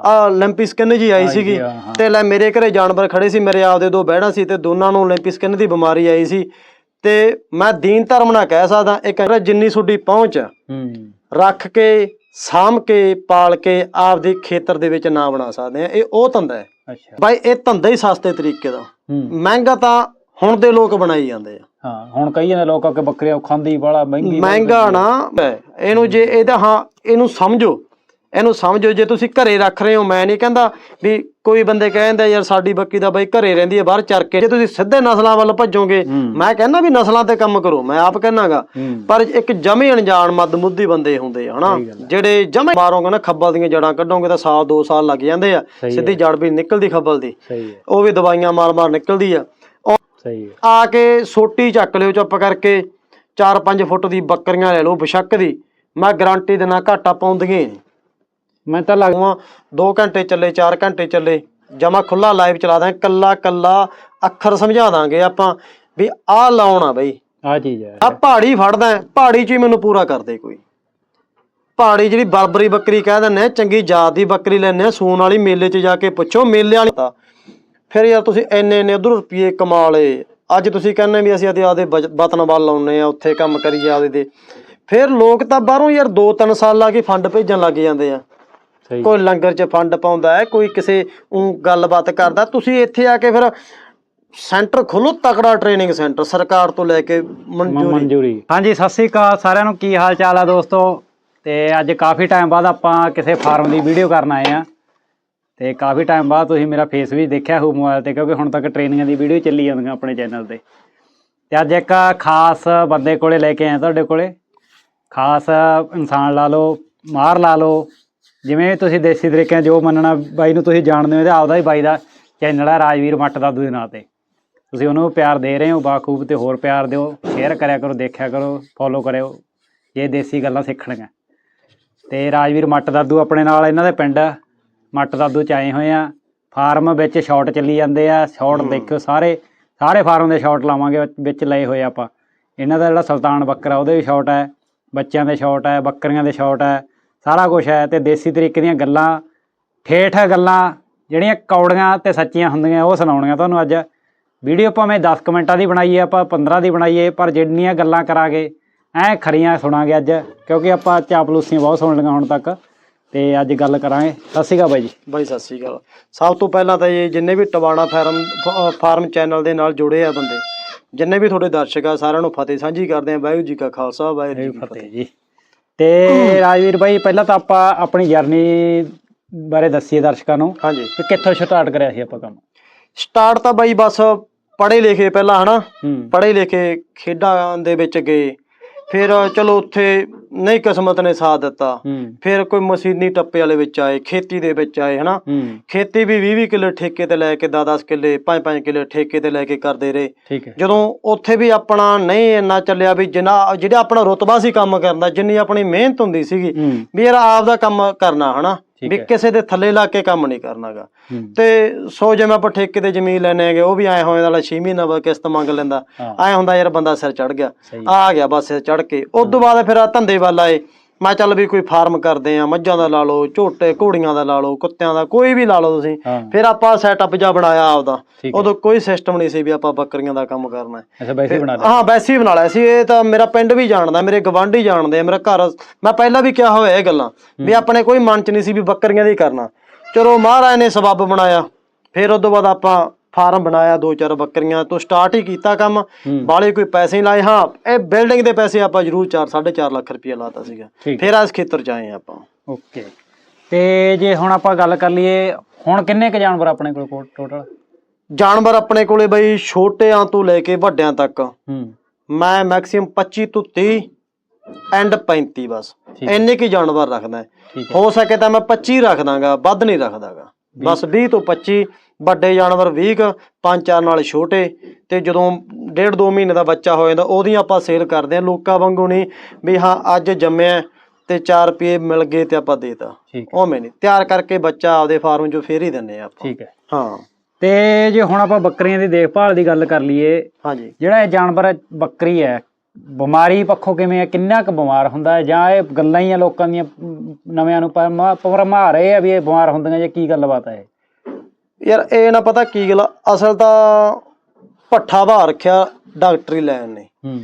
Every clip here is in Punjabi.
ਆ 올림픽 ਸਕਿਨ ਜੀ ਆਈ ਸੀਗੀ ਹਾਂ, ਹਾਂ। ਤੇ ਲੈ ਮੇਰੇ ਘਰੇ ਜਾਨਵਰ ਖੜੇ ਸੀ ਮੇਰੇ ਆਪਦੇ ਦੋ ਬਹਿਣਾ ਸੀ ਤੇ ਦੋਨਾਂ ਨੂੰ 올림픽 ਸਕਿਨ ਦੀ ਬਿਮਾਰੀ ਆਈ ਸੀ ਤੇ ਮੈਂ ਦੀਨ ਧਰਮ ਨਾਲ ਕਹਿ ਸਕਦਾ ਇਹ ਕਹਿੰਦਾ ਜਿੰਨੀ ਤੁਹਾਡੀ ਪਹੁੰਚ ਆ, ਹੂੰ ਰੱਖ ਕੇ ਸਾਂਭ ਕੇ ਪਾਲ ਕੇ ਆਪਦੇ ਖੇਤਰ ਦੇ ਵਿੱਚ ਨਾ ਬਣਾ ਸਕਦੇ ਆ ਇਹ ਉਹ ਧੰਦਾ ਹੈ ਅੱਛਾ ਬਾਈ ਇਹ ਧੰਦਾ ਹੀ ਸਸਤੇ ਤਰੀਕੇ ਦਾ ਹੂੰ ਮਹਿੰਗਾ ਤਾਂ ਹੁਣ ਦੇ ਲੋਕ ਬਣਾਈ ਜਾਂਦੇ ਆ ਹਾਂ ਹੁਣ ਕਈ ਜਾਂਦੇ ਲੋਕ ਕਿ ਬੱਕਰੀਆਂ ਖਾਂਦੀ ਬੜਾ ਮਹਿੰਗੀ ਮਹਿੰਗਾ ਨਾ ਹੈ। ਇਹਨੂੰ ਜੇ ਇਹਦਾ ਹਾਂ ਇਹਨੂੰ ਸਮਝੋ ਇਹਨੂੰ ਸਮਝੋ ਜੇ ਤੁਸੀਂ ਘਰੇ ਰੱਖ ਰਹੇ ਹੋ ਮੈਂ ਨਹੀਂ ਕਹਿੰਦਾ ਵੀ ਕੋਈ ਬੰਦੇ ਕਹਿੰਦੇ ਯਾਰ ਸਾਡੀ ਬੱਕੀ ਦਾ ਬਾਈ ਘਰੇ ਰਹਿੰਦੀ ਹੈ ਬਾਹਰ ਚਰ ਕੇ ਜੇ ਤੁਸੀਂ ਸਿੱਧੇ ਨਸਲਾਂ ਵੱਲ ਭੱਜੋਗੇ। ਮੈਂ ਕਹਿੰਦਾ ਵੀ ਨਸਲਾਂ ਤੇ ਕੰਮ ਕਰੋ ਮੈਂ ਆਪ ਕਹਿਣਾਗਾ। ਪਰ ਇੱਕ ਜਮੇ ਅਣਜਾਣ ਮੱਦਮੁੱਦੀ ਬੰਦੇ ਹੁੰਦੇ ਹਨਾ? ਜਿਹੜੇ ਜਮੇ ਮਾਰੋਗੇ ਨਾ ਖੱਬਲ ਦੀਆਂ ਜੜਾਂ ਕੱਢੋਗੇ ਤਾਂ ਸਾਲ ਦੋ ਸਾਲ ਲੱਗ ਜਾਂਦੇ ਆ। ਸਿੱਧੀ ਜੜ ਵੀ ਨਿਕਲਦੀ ਖੱਬਲ ਦੀ। ਉਹ ਵੀ ਦਵਾਈਆਂ ਮਾਰ-ਮਾਰ ਨਿਕਲਦੀ ਆ। ਸਹੀ ਆ। ਕੇ ਸੋਟੀ ਚੱਕ ਲਿਓ ਚੁੱਪ ਕਰਕੇ 4-5 ਫੁੱਟ ਦੀ ਬੱਕਰੀਆਂ ਲੈ ਲਓ ਬਸ਼ੱਕ ਦੀ। ਮੈਂ ਗਾਰੰਟੀ ਦੇਣਾ ਘਾਟਾ ਪਾਉਂਦੀਆਂ। ਨਹੀਂ ਮੈਂ ਤਾਂ ਲੱਗ ਉਹਾਂ 2 ਘੰਟੇ ਚੱਲੇ 4 ਘੰਟੇ ਚੱਲੇ ਜਮਾ ਖੁੱਲਾ ਲਾਈਵ ਚਲਾ ਦਾਂ ਕੱਲਾ ਕੱਲਾ ਅੱਖਰ ਸਮਝਾ ਦਾਂਗੇ ਆਪਾਂ ਵੀ ਆਹ ਲਾਉਣਾ ਬਈ। ਆ ਚੀਜ਼ ਹੈ ਆ ਪਹਾੜੀ ਫੜਦਾ ਪਹਾੜੀ ਚ ਹੀ ਮੈਨੂੰ ਪੂਰਾ ਕਰਦੇ ਕੋਈ। ਪਹਾੜੀ ਜਿਹੜੀ ਬਰਬਰੀ ਬੱਕਰੀ ਕਹਿ ਆ ਚੰਗੀ ਜਾਤ ਦੀ ਬੱਕਰੀ ਲੈਣੇ ਆ ਸੂਣ ਵਾਲੀ ਮੇਲੇ 'ਚ ਜਾ ਕੇ ਪੁੱਛੋ ਮੇਲੇ ਵਾਲੀ ਤਾਂ। ਫਿਰ ਯਾਰ ਤੁਸੀਂ ਇੰਨੇ ਇੰਨੇ ਉਧਰ ਰੁਪਏ ਕਮਾ ਲਏ। ਅੱਜ ਤੁਸੀਂ ਕਹਿੰਦੇ ਵੀ ਅਸੀਂ ਆਦੇ ਆਦੇ ਵਤਨ ਵੱਲ ਲਾਉਨੇ ਆ ਉੱਥੇ ਕੰਮ ਕਰੀਏ ਆਦੇ ਦੇ ਫਿਰ ਲੋਕ ਤਾਂ ਬਾਹਰੋਂ ਯਾਰ 2-3 ਸਾਲ ਲਾ ਕੇ ਫੰਡ ਭੇਜਣ ਲੱਗ ਜਾਂਦੇ ਆ। ਕੋਈ ਲੰਗਰ 'ਚ ਫੰਡ ਪਾਉਂਦਾ ਹੈ ਕੋਈ ਕਿਸੇ ਊਂ ਗੱਲਬਾਤ ਕਰਦਾ ਤੁਸੀਂ ਇੱਥੇ ਆ ਕੇ ਫਿਰ ਸੈਂਟਰ ਖੋਲੋ ਤਕੜਾ ਟ੍ਰੇਨਿੰਗ ਸੈਂਟਰ ਸਰਕਾਰ ਤੋਂ ਲੈ ਕੇ ਮਨਜ਼ੂਰੀ। ਮਨਜ਼ੂਰੀ। ਹਾਂਜੀ ਸਤਿ ਸ੍ਰੀ ਅਕਾਲ ਸਾਰਿਆਂ ਨੂੰ ਕੀ ਹਾਲ ਚਾਲ ਆ ਦੋਸਤੋ? ਤੇ ਅੱਜ ਕਾਫੀ ਟਾਈਮ ਬਾਅਦ ਆਪਾਂ ਕਿਸੇ ਫਾਰਮ ਦੀ ਵੀਡੀਓ ਕਰਨ ਆਏ ਆ। ਤੇ ਕਾਫੀ ਟਾਈਮ ਬਾਅਦ ਤੁਸੀਂ ਮੇਰਾ ਫੇਸ ਵੀ ਦੇਖਿਆ ਹੋਊ ਮੋਬਾਈਲ ਤੇ ਕਿਉਂਕਿ ਹੁਣ ਤੱਕ ਟ੍ਰੇਨਿੰਗਾਂ ਦੀ ਵੀਡੀਓ ਚੱਲੀ ਜਾਂਦੀਆਂ ਆਪਣੇ ਚੈਨਲ ਤੇ। ਤੇ ਅੱਜ ਇੱਕ ਖਾਸ ਬੰਦੇ ਕੋਲੇ ਲੈ ਕੇ ਆਏ ਤੁਹਾਡੇ ਕੋਲੇ। ਖਾਸ ਇਨਸਾਨ ਲਾ ਲਓ ਮਾਰ ਲਾ ਲਓ ਜਿਵੇਂ ਤੁਸੀਂ ਦੇਸੀ ਤਰੀਕਿਆਂ ਜੋ ਮੰਨਣਾ ਬਾਈ ਨੂੰ ਤੁਸੀਂ ਜਾਣਦੇ ਹੋ ਇਹਦਾ ਆਪਦਾ ਹੀ ਬਾਈ ਦਾ ਚੈਨਲ ਹੈ ਰਾਜਵੀਰ ਮੱਟ ਦਾਦੂ ਦੇ ਨਾਂ ਤੇ। ਤੁਸੀਂ ਉਹਨੂੰ ਪਿਆਰ ਦੇ ਰਹੇ ਹੋ ਬਾਖੂਬ ਤੇ ਹੋਰ ਪਿਆਰ ਦਿਓ ਸ਼ੇਅਰ ਕਰਿਆ ਕਰੋ ਦੇਖਿਆ ਕਰੋ ਫੋਲੋ ਕਰਿਓ ਇਹ ਦੇਸੀ ਗੱਲਾਂ ਸਿੱਖਣੀਆਂ ਤੇ ਰਾਜਵੀਰ ਮੱਟ ਦਾਦੂ ਆਪਣੇ ਨਾਲ ਇਹਨਾਂ ਦੇ ਪਿੰਡ ਮੱਟ ਦਾਦੂ ਚ ਆਏ ਹੋਏ ਆ। ਫਾਰਮ ਵਿੱਚ ਸ਼ਾਟ ਚੱਲੀ ਜਾਂਦੇ ਆ ਸ਼ਾਟ ਦੇਖਿਓ ਸਾਰੇ ਸਾਰੇ ਫਾਰਮ ਦੇ ਸ਼ਾਟ ਲਾਵਾਂਗੇ ਵਿੱਚ- ਵਿੱਚ ਲਏ ਹੋਏ ਆਪਾਂ। ਇਹਨਾਂ ਦਾ ਜਿਹੜਾ ਸੁਲਤਾਨ ਬੱਕਰਾ ਉਹਦੇ ਵੀ ਸ਼ਾਟ ਹੈ ਬੱਚਿਆਂ ਦੇ ਸ਼ਾਟ ਹੈ ਬੱਕਰੀਆਂ ਦੇ ਸ਼ਾਟ ਹੈ। ਸਾਰਾ ਕੁਝ ਹੈ ਤੇ ਦੇਸੀ ਤਰੀਕੇ ਦੀਆਂ ਗੱਲਾਂ ਠੇਠ ਗੱਲਾਂ ਜਿਹੜੀਆਂ ਕੌੜੀਆਂ ਤੇ ਸੱਚੀਆਂ ਹੁੰਦੀਆਂ ਉਹ ਸੁਣਾਉਣੀਆਂ ਤੁਹਾਨੂੰ ਅੱਜ। ਵੀਡੀਓ ਭਾਵੇਂ 10 ਕੁ ਮਿੰਟਾਂ ਦੀ ਬਣਾਈਏ ਆਪਾਂ 15 ਦੀ ਬਣਾਈਏ ਪਰ ਜਿੰਨੀਆਂ ਗੱਲਾਂ ਕਰਾਂਗੇ ਐ ਖਰੀਆਂ ਸੁਣਾਂਗੇ ਅੱਜ ਕਿਉਂਕਿ ਆਪਾਂ ਚਾਪਲੂਸੀਆਂ ਬਹੁਤ ਸੁਣ ਲਈਆਂ ਹੁਣ ਤੱਕ। ਤੇ ਅੱਜ ਗੱਲ ਕਰਾਂਗੇ। ਸਤਿ ਸ਼੍ਰੀ ਅਕਾਲ ਬਾਈ ਜੀ। ਬਾਈ ਸਤਿ ਸ੍ਰੀ ਅਕਾਲ। ਸਭ ਤੋਂ ਪਹਿਲਾਂ ਤਾਂ ਇਹ ਜਿੰਨੇ ਵੀ ਟਵਾਣਾ ਫਾਰਮ ਫਾਰਮ ਚੈਨਲ ਦੇ ਨਾਲ ਜੁੜੇ ਆ ਬੰਦੇ ਜਿੰਨੇ ਵੀ ਤੁਹਾਡੇ ਦਰਸ਼ਕ ਆ ਸਾਰਿਆਂ ਨੂੰ ਫਤਿਹ ਸਾਂਝੀ ਕਰਦੇ ਆ। ਵਾਹਿਗੁਰੂ ਜੀ ਕਾ ਖਾਲਸਾ ਵਾਹਿਗੁਰੂ ਜੀ ਕੀ ਫਤਿਹ ਜੀ। ਤੇ ਰਾਜਵੀਰ ਬਾਈ ਪਹਿਲਾਂ ਤਾਂ ਆਪਾਂ ਆਪਣੀ ਜਰਨੀ ਬਾਰੇ ਦੱਸੀਏ ਦਰਸ਼ਕਾਂ ਨੂੰ ਹਾਂਜੀ। ਕਿ ਕਿੱਥੋਂ ਸਟਾਰਟ ਕਰਿਆ ਸੀ ਆਪਾਂ ਕੰਮ? ਸਟਾਰਟ ਤਾਂ ਬਾਈ ਬਸ ਪੜ੍ਹੇ ਲਿਖੇ ਪਹਿਲਾਂ ਹਨਾ। ਪੜ੍ਹੇ ਲਿਖੇ ਖੇਡਾਂ ਦੇ ਵਿੱਚ ਗਏ। ਫਿਰ ਚਲੋ ਉੱਥੇ ਨਹੀਂ ਕਿਸਮਤ ਨੇ ਸਾਥ ਦਿੱਤਾ। ਹੂੰ। ਫਿਰ ਕੋਈ ਮਸ਼ੀਨੀ ਟੱਪੇ ਵਾਲੇ ਵਿੱਚ ਆਏ ਖੇਤੀ ਦੇ ਵਿੱਚ ਆਏ ਹਨਾ? ਹੂੰ। ਖੇਤੀ ਵੀ 20 20 ਕਿੱਲੇ ਠੇਕੇ ਤੇ ਲੈ ਕੇ 10 10 ਕਿੱਲੇ 5 5 ਕਿੱਲੇ ਠੇਕੇ ਤੇ ਲੈ ਕੇ ਕਰਦੇ ਰਹੇ। ਠੀਕ ਹੈ। ਜਦੋਂ ਉੱਥੇ ਵੀ ਆਪਣਾ ਨਹੀਂ ਇੰਨਾ ਚੱਲਿਆ ਵੀ ਜਿੰਨਾ ਜਿਹੜਾ ਆਪਣਾ ਰੁਤਬਾ ਸੀ ਕੰਮ ਕਰਨ ਦਾ ਜਿੰਨੀ ਆਪਣੀ ਮਿਹਨਤ ਹੁੰਦੀ ਸੀਗੀ ਵੀ ਯਾਰ ਆਪ ਦਾ ਕੰਮ ਕਰਨਾ ਹਨਾ? ਵੀ। ਕਿਸੇ ਦੇ ਥੱਲੇ ਲਾ ਕੇ ਕੰਮ ਨਹੀਂ ਕਰਨਾਗਾ। ਤੇ ਸੋ ਜਿਵੇਂ ਆਪਾਂ ਠੇਕੇ ਤੇ ਜ਼ਮੀਨ ਲੈਣੇ ਹੈਗੇ ਉਹ ਵੀ ਐ ਹੋਏ ਵਾਲਾ 6 ਮਹੀਨਾ ਬਾਅਦ ਕਿਸ਼ਤ ਮੰਗ ਲੈਂਦਾ। ਐ ਹੁੰਦਾ ਯਾਰ ਬੰਦਾ ਸਿਰ ਚੜ ਗਿਆ। ਆ ਗਿਆ ਬਸ ਸਿਰ ਚੜ ਕੇ। ਉਸ ਤੋਂ ਬਾਅਦ ਫਿਰ ਆ ਧੰਦੇ ਵੱਲ ਆਏ। ਮੈਂ ਚੱਲ ਵੀ ਕੋਈ ਫਾਰਮ ਕਰਦੇ ਆ ਮੱਝਾਂ ਦਾ ਲਾ ਲਓ ਝੋਟੇ ਘੋੜੀਆਂ ਦਾ ਲਾ ਲਓ ਕੁੱਤਿਆਂ ਦਾ ਕੋਈ ਵੀ ਲਾ ਲਓ ਤੁਸੀਂ। ਹਾਂ। ਫਿਰ ਆਪਾਂ ਸੈਟਅਪ ਜਿਹਾ ਬਣਾਇਆ ਆਪਦਾ। ਠੀਕ ਹੈ। ਉਦੋਂ ਕੋਈ ਸਿਸਟਮ ਨਹੀਂ ਸੀ ਵੀ ਆਪਾਂ ਬੱਕਰੀਆਂ ਦਾ ਕੰਮ ਕਰਨਾ ਹੈ। ਅੱਛਾ ਵੈਸੇ ਬਣਾ ਲਿਆ। ਹਾਂ ਵੈਸੇ ਹੀ ਬਣਾ ਲਿਆ। ਸੀ ਇਹ ਤਾਂ ਮੇਰਾ ਪਿੰਡ ਵੀ ਜਾਣਦਾ ਮੇਰੇ ਗਵਾਂਢੀ ਜਾਣਦੇ ਆ ਮੇਰਾ ਘਰ। ਮੈਂ ਪਹਿਲਾਂ ਵੀ ਕਿਹਾ ਹੋਇਆ ਇਹ ਗੱਲਾਂ ਵੀ ਆਪਣੇ ਕੋਈ ਮਨ ਚ ਨਹੀਂ ਸੀ ਵੀ ਬੱਕਰੀਆਂ ਦੀ ਕਰਨਾ। ਚਲੋ ਮਹਾਰਾਜ ਨੇ ਸਬੱਬ ਬਣਾਇਆ। ਫਿਰ ਤੋਂ ਬਾਅਦ ਆਪਾਂ ਫਾਰਮ ਬਣਾਇਆ ਦੋ ਚਾਰ ਬੱਕਰੀਆਂ ਤੋਂ ਸਟਾਰਟ ਹੀ ਕੀਤਾ ਕੰਮ। ਬਾਲੇ ਕੋਈ ਪੈਸੇ ਨਹੀਂ ਲਾਏ ਹਾਂ ਇਹ ਬਿਲਡਿੰਗ ਦੇ ਪੈਸੇ ਆਪਾਂ ਜ਼ਰੂਰ 4 4.5 ਲੱਖ ਰੁਪਏ ਲਾਤਾ ਸੀਗਾ। ਫਿਰ ਇਸ ਖੇਤਰ ਚ ਆਏ ਆਪਾਂ। ਓਕੇ। ਤੇ ਜੇ ਹੁਣ ਆਪਾਂ ਗੱਲ ਕਰ ਲਈਏ ਹੁਣ ਕਿੰਨੇ ਕ ਜਾਨਵਰ ਆਪਣੇ ਕੋਲ ਟੋਟਲ ਜਾਨਵਰ ਆਪਣੇ ਕੋਲੇ ਬਈ ਛੋਟਿਆਂ ਤੋਂ ਲੈ ਕੇ ਵੱਡਿਆਂ ਤੱਕ। ਮੈਂ ਮੈਕਸਿਮਮ 25 ਤੋਂ 30 ਐਂਡ 35 ਬਸ। ਇੰਨੇ ਕੀ ਜਾਨਵਰ ਰੱਖਦਾ। ਹੋ। ਸਕੇ ਤਾਂ ਮੈਂ 25 ਰੱਖ ਦਾਂਗਾ ਵੱਧ ਨਹੀਂ ਰੱਖਦਾਗਾ। ਬਸ 20 ਤੋਂ 25 ਵੱਡੇ ਜਾਨਵਰ 20 ਕੁ, ਪੰਜ ਚਾਰ ਨਾਲ ਛੋਟੇ ਤੇ ਜਦੋਂ ਡੇਢ ਦੋ ਮਹੀਨੇ ਦਾ ਬੱਚਾ ਹੋ ਜਾਂਦਾ ਉਹਦੀਆਂ ਆਪਾਂ ਸੇਲ ਕਰਦੇ ਆ ਲੋਕਾਂ ਵਾਂਗੂ ਨਹੀਂ ਵੀ ਹਾਂ ਅੱਜ ਜੰਮਿਆ ਤੇ 4 ਰੁਪਏ ਮਿਲ ਗਏ ਤੇ ਆਪਾਂ ਦੇਤਾ। ਠੀਕ ਹੈ। ਉਵੇਂ ਨਹੀਂ। ਤਿਆਰ ਕਰਕੇ ਬੱਚਾ ਆਪਦੇ ਫਾਰਮ 'ਚੋਂ ਫੇਰ ਹੀ ਦਿੰਨੇ ਆ ਆਪਾਂ। ਠੀਕ ਹੈ। ਹਾਂ। ਤੇ ਜੇ ਹੁਣ ਆਪਾਂ ਬੱਕਰੀਆਂ ਦੀ ਦੇਖਭਾਲ ਦੀ ਗੱਲ ਕਰ ਲਈਏ ਹਾਂਜੀ। ਜਿਹੜਾ ਇਹ ਜਾਨਵਰ ਹੈ, ਬੱਕਰੀ ਹੈ ਬਿਮਾਰੀ ਪੱਖੋਂ ਕਿਵੇਂ ਆ ਕਿੰਨਾ ਕੁ ਬਿਮਾਰ ਹੁੰਦਾ ਹੈ ਜਾਂ ਇਹ ਗੱਲਾਂ ਹੀ ਆ ਲੋਕਾਂ ਦੀਆਂ ਨਵਿਆਂ ਨੂੰ ਪਰਮਾ ਰਹੇ ਆ ਵੀ ਇਹ ਬਿਮਾਰ ਹੁੰਦੀਆਂ ਜਾਂ ਕੀ ਗੱਲਬਾਤ ਹੈ ਯਾਰ ਇਹ ਨਾ ਪਤਾ ਕੀ ਗੱਲ ਅਸਲ ਤਾਂ ਪੱਠਾ ਬਾਹਰ ਰੱਖਿਆ ਡਾਕਟਰੀ ਲੈਣ ਨੇ। ਹੂੰ।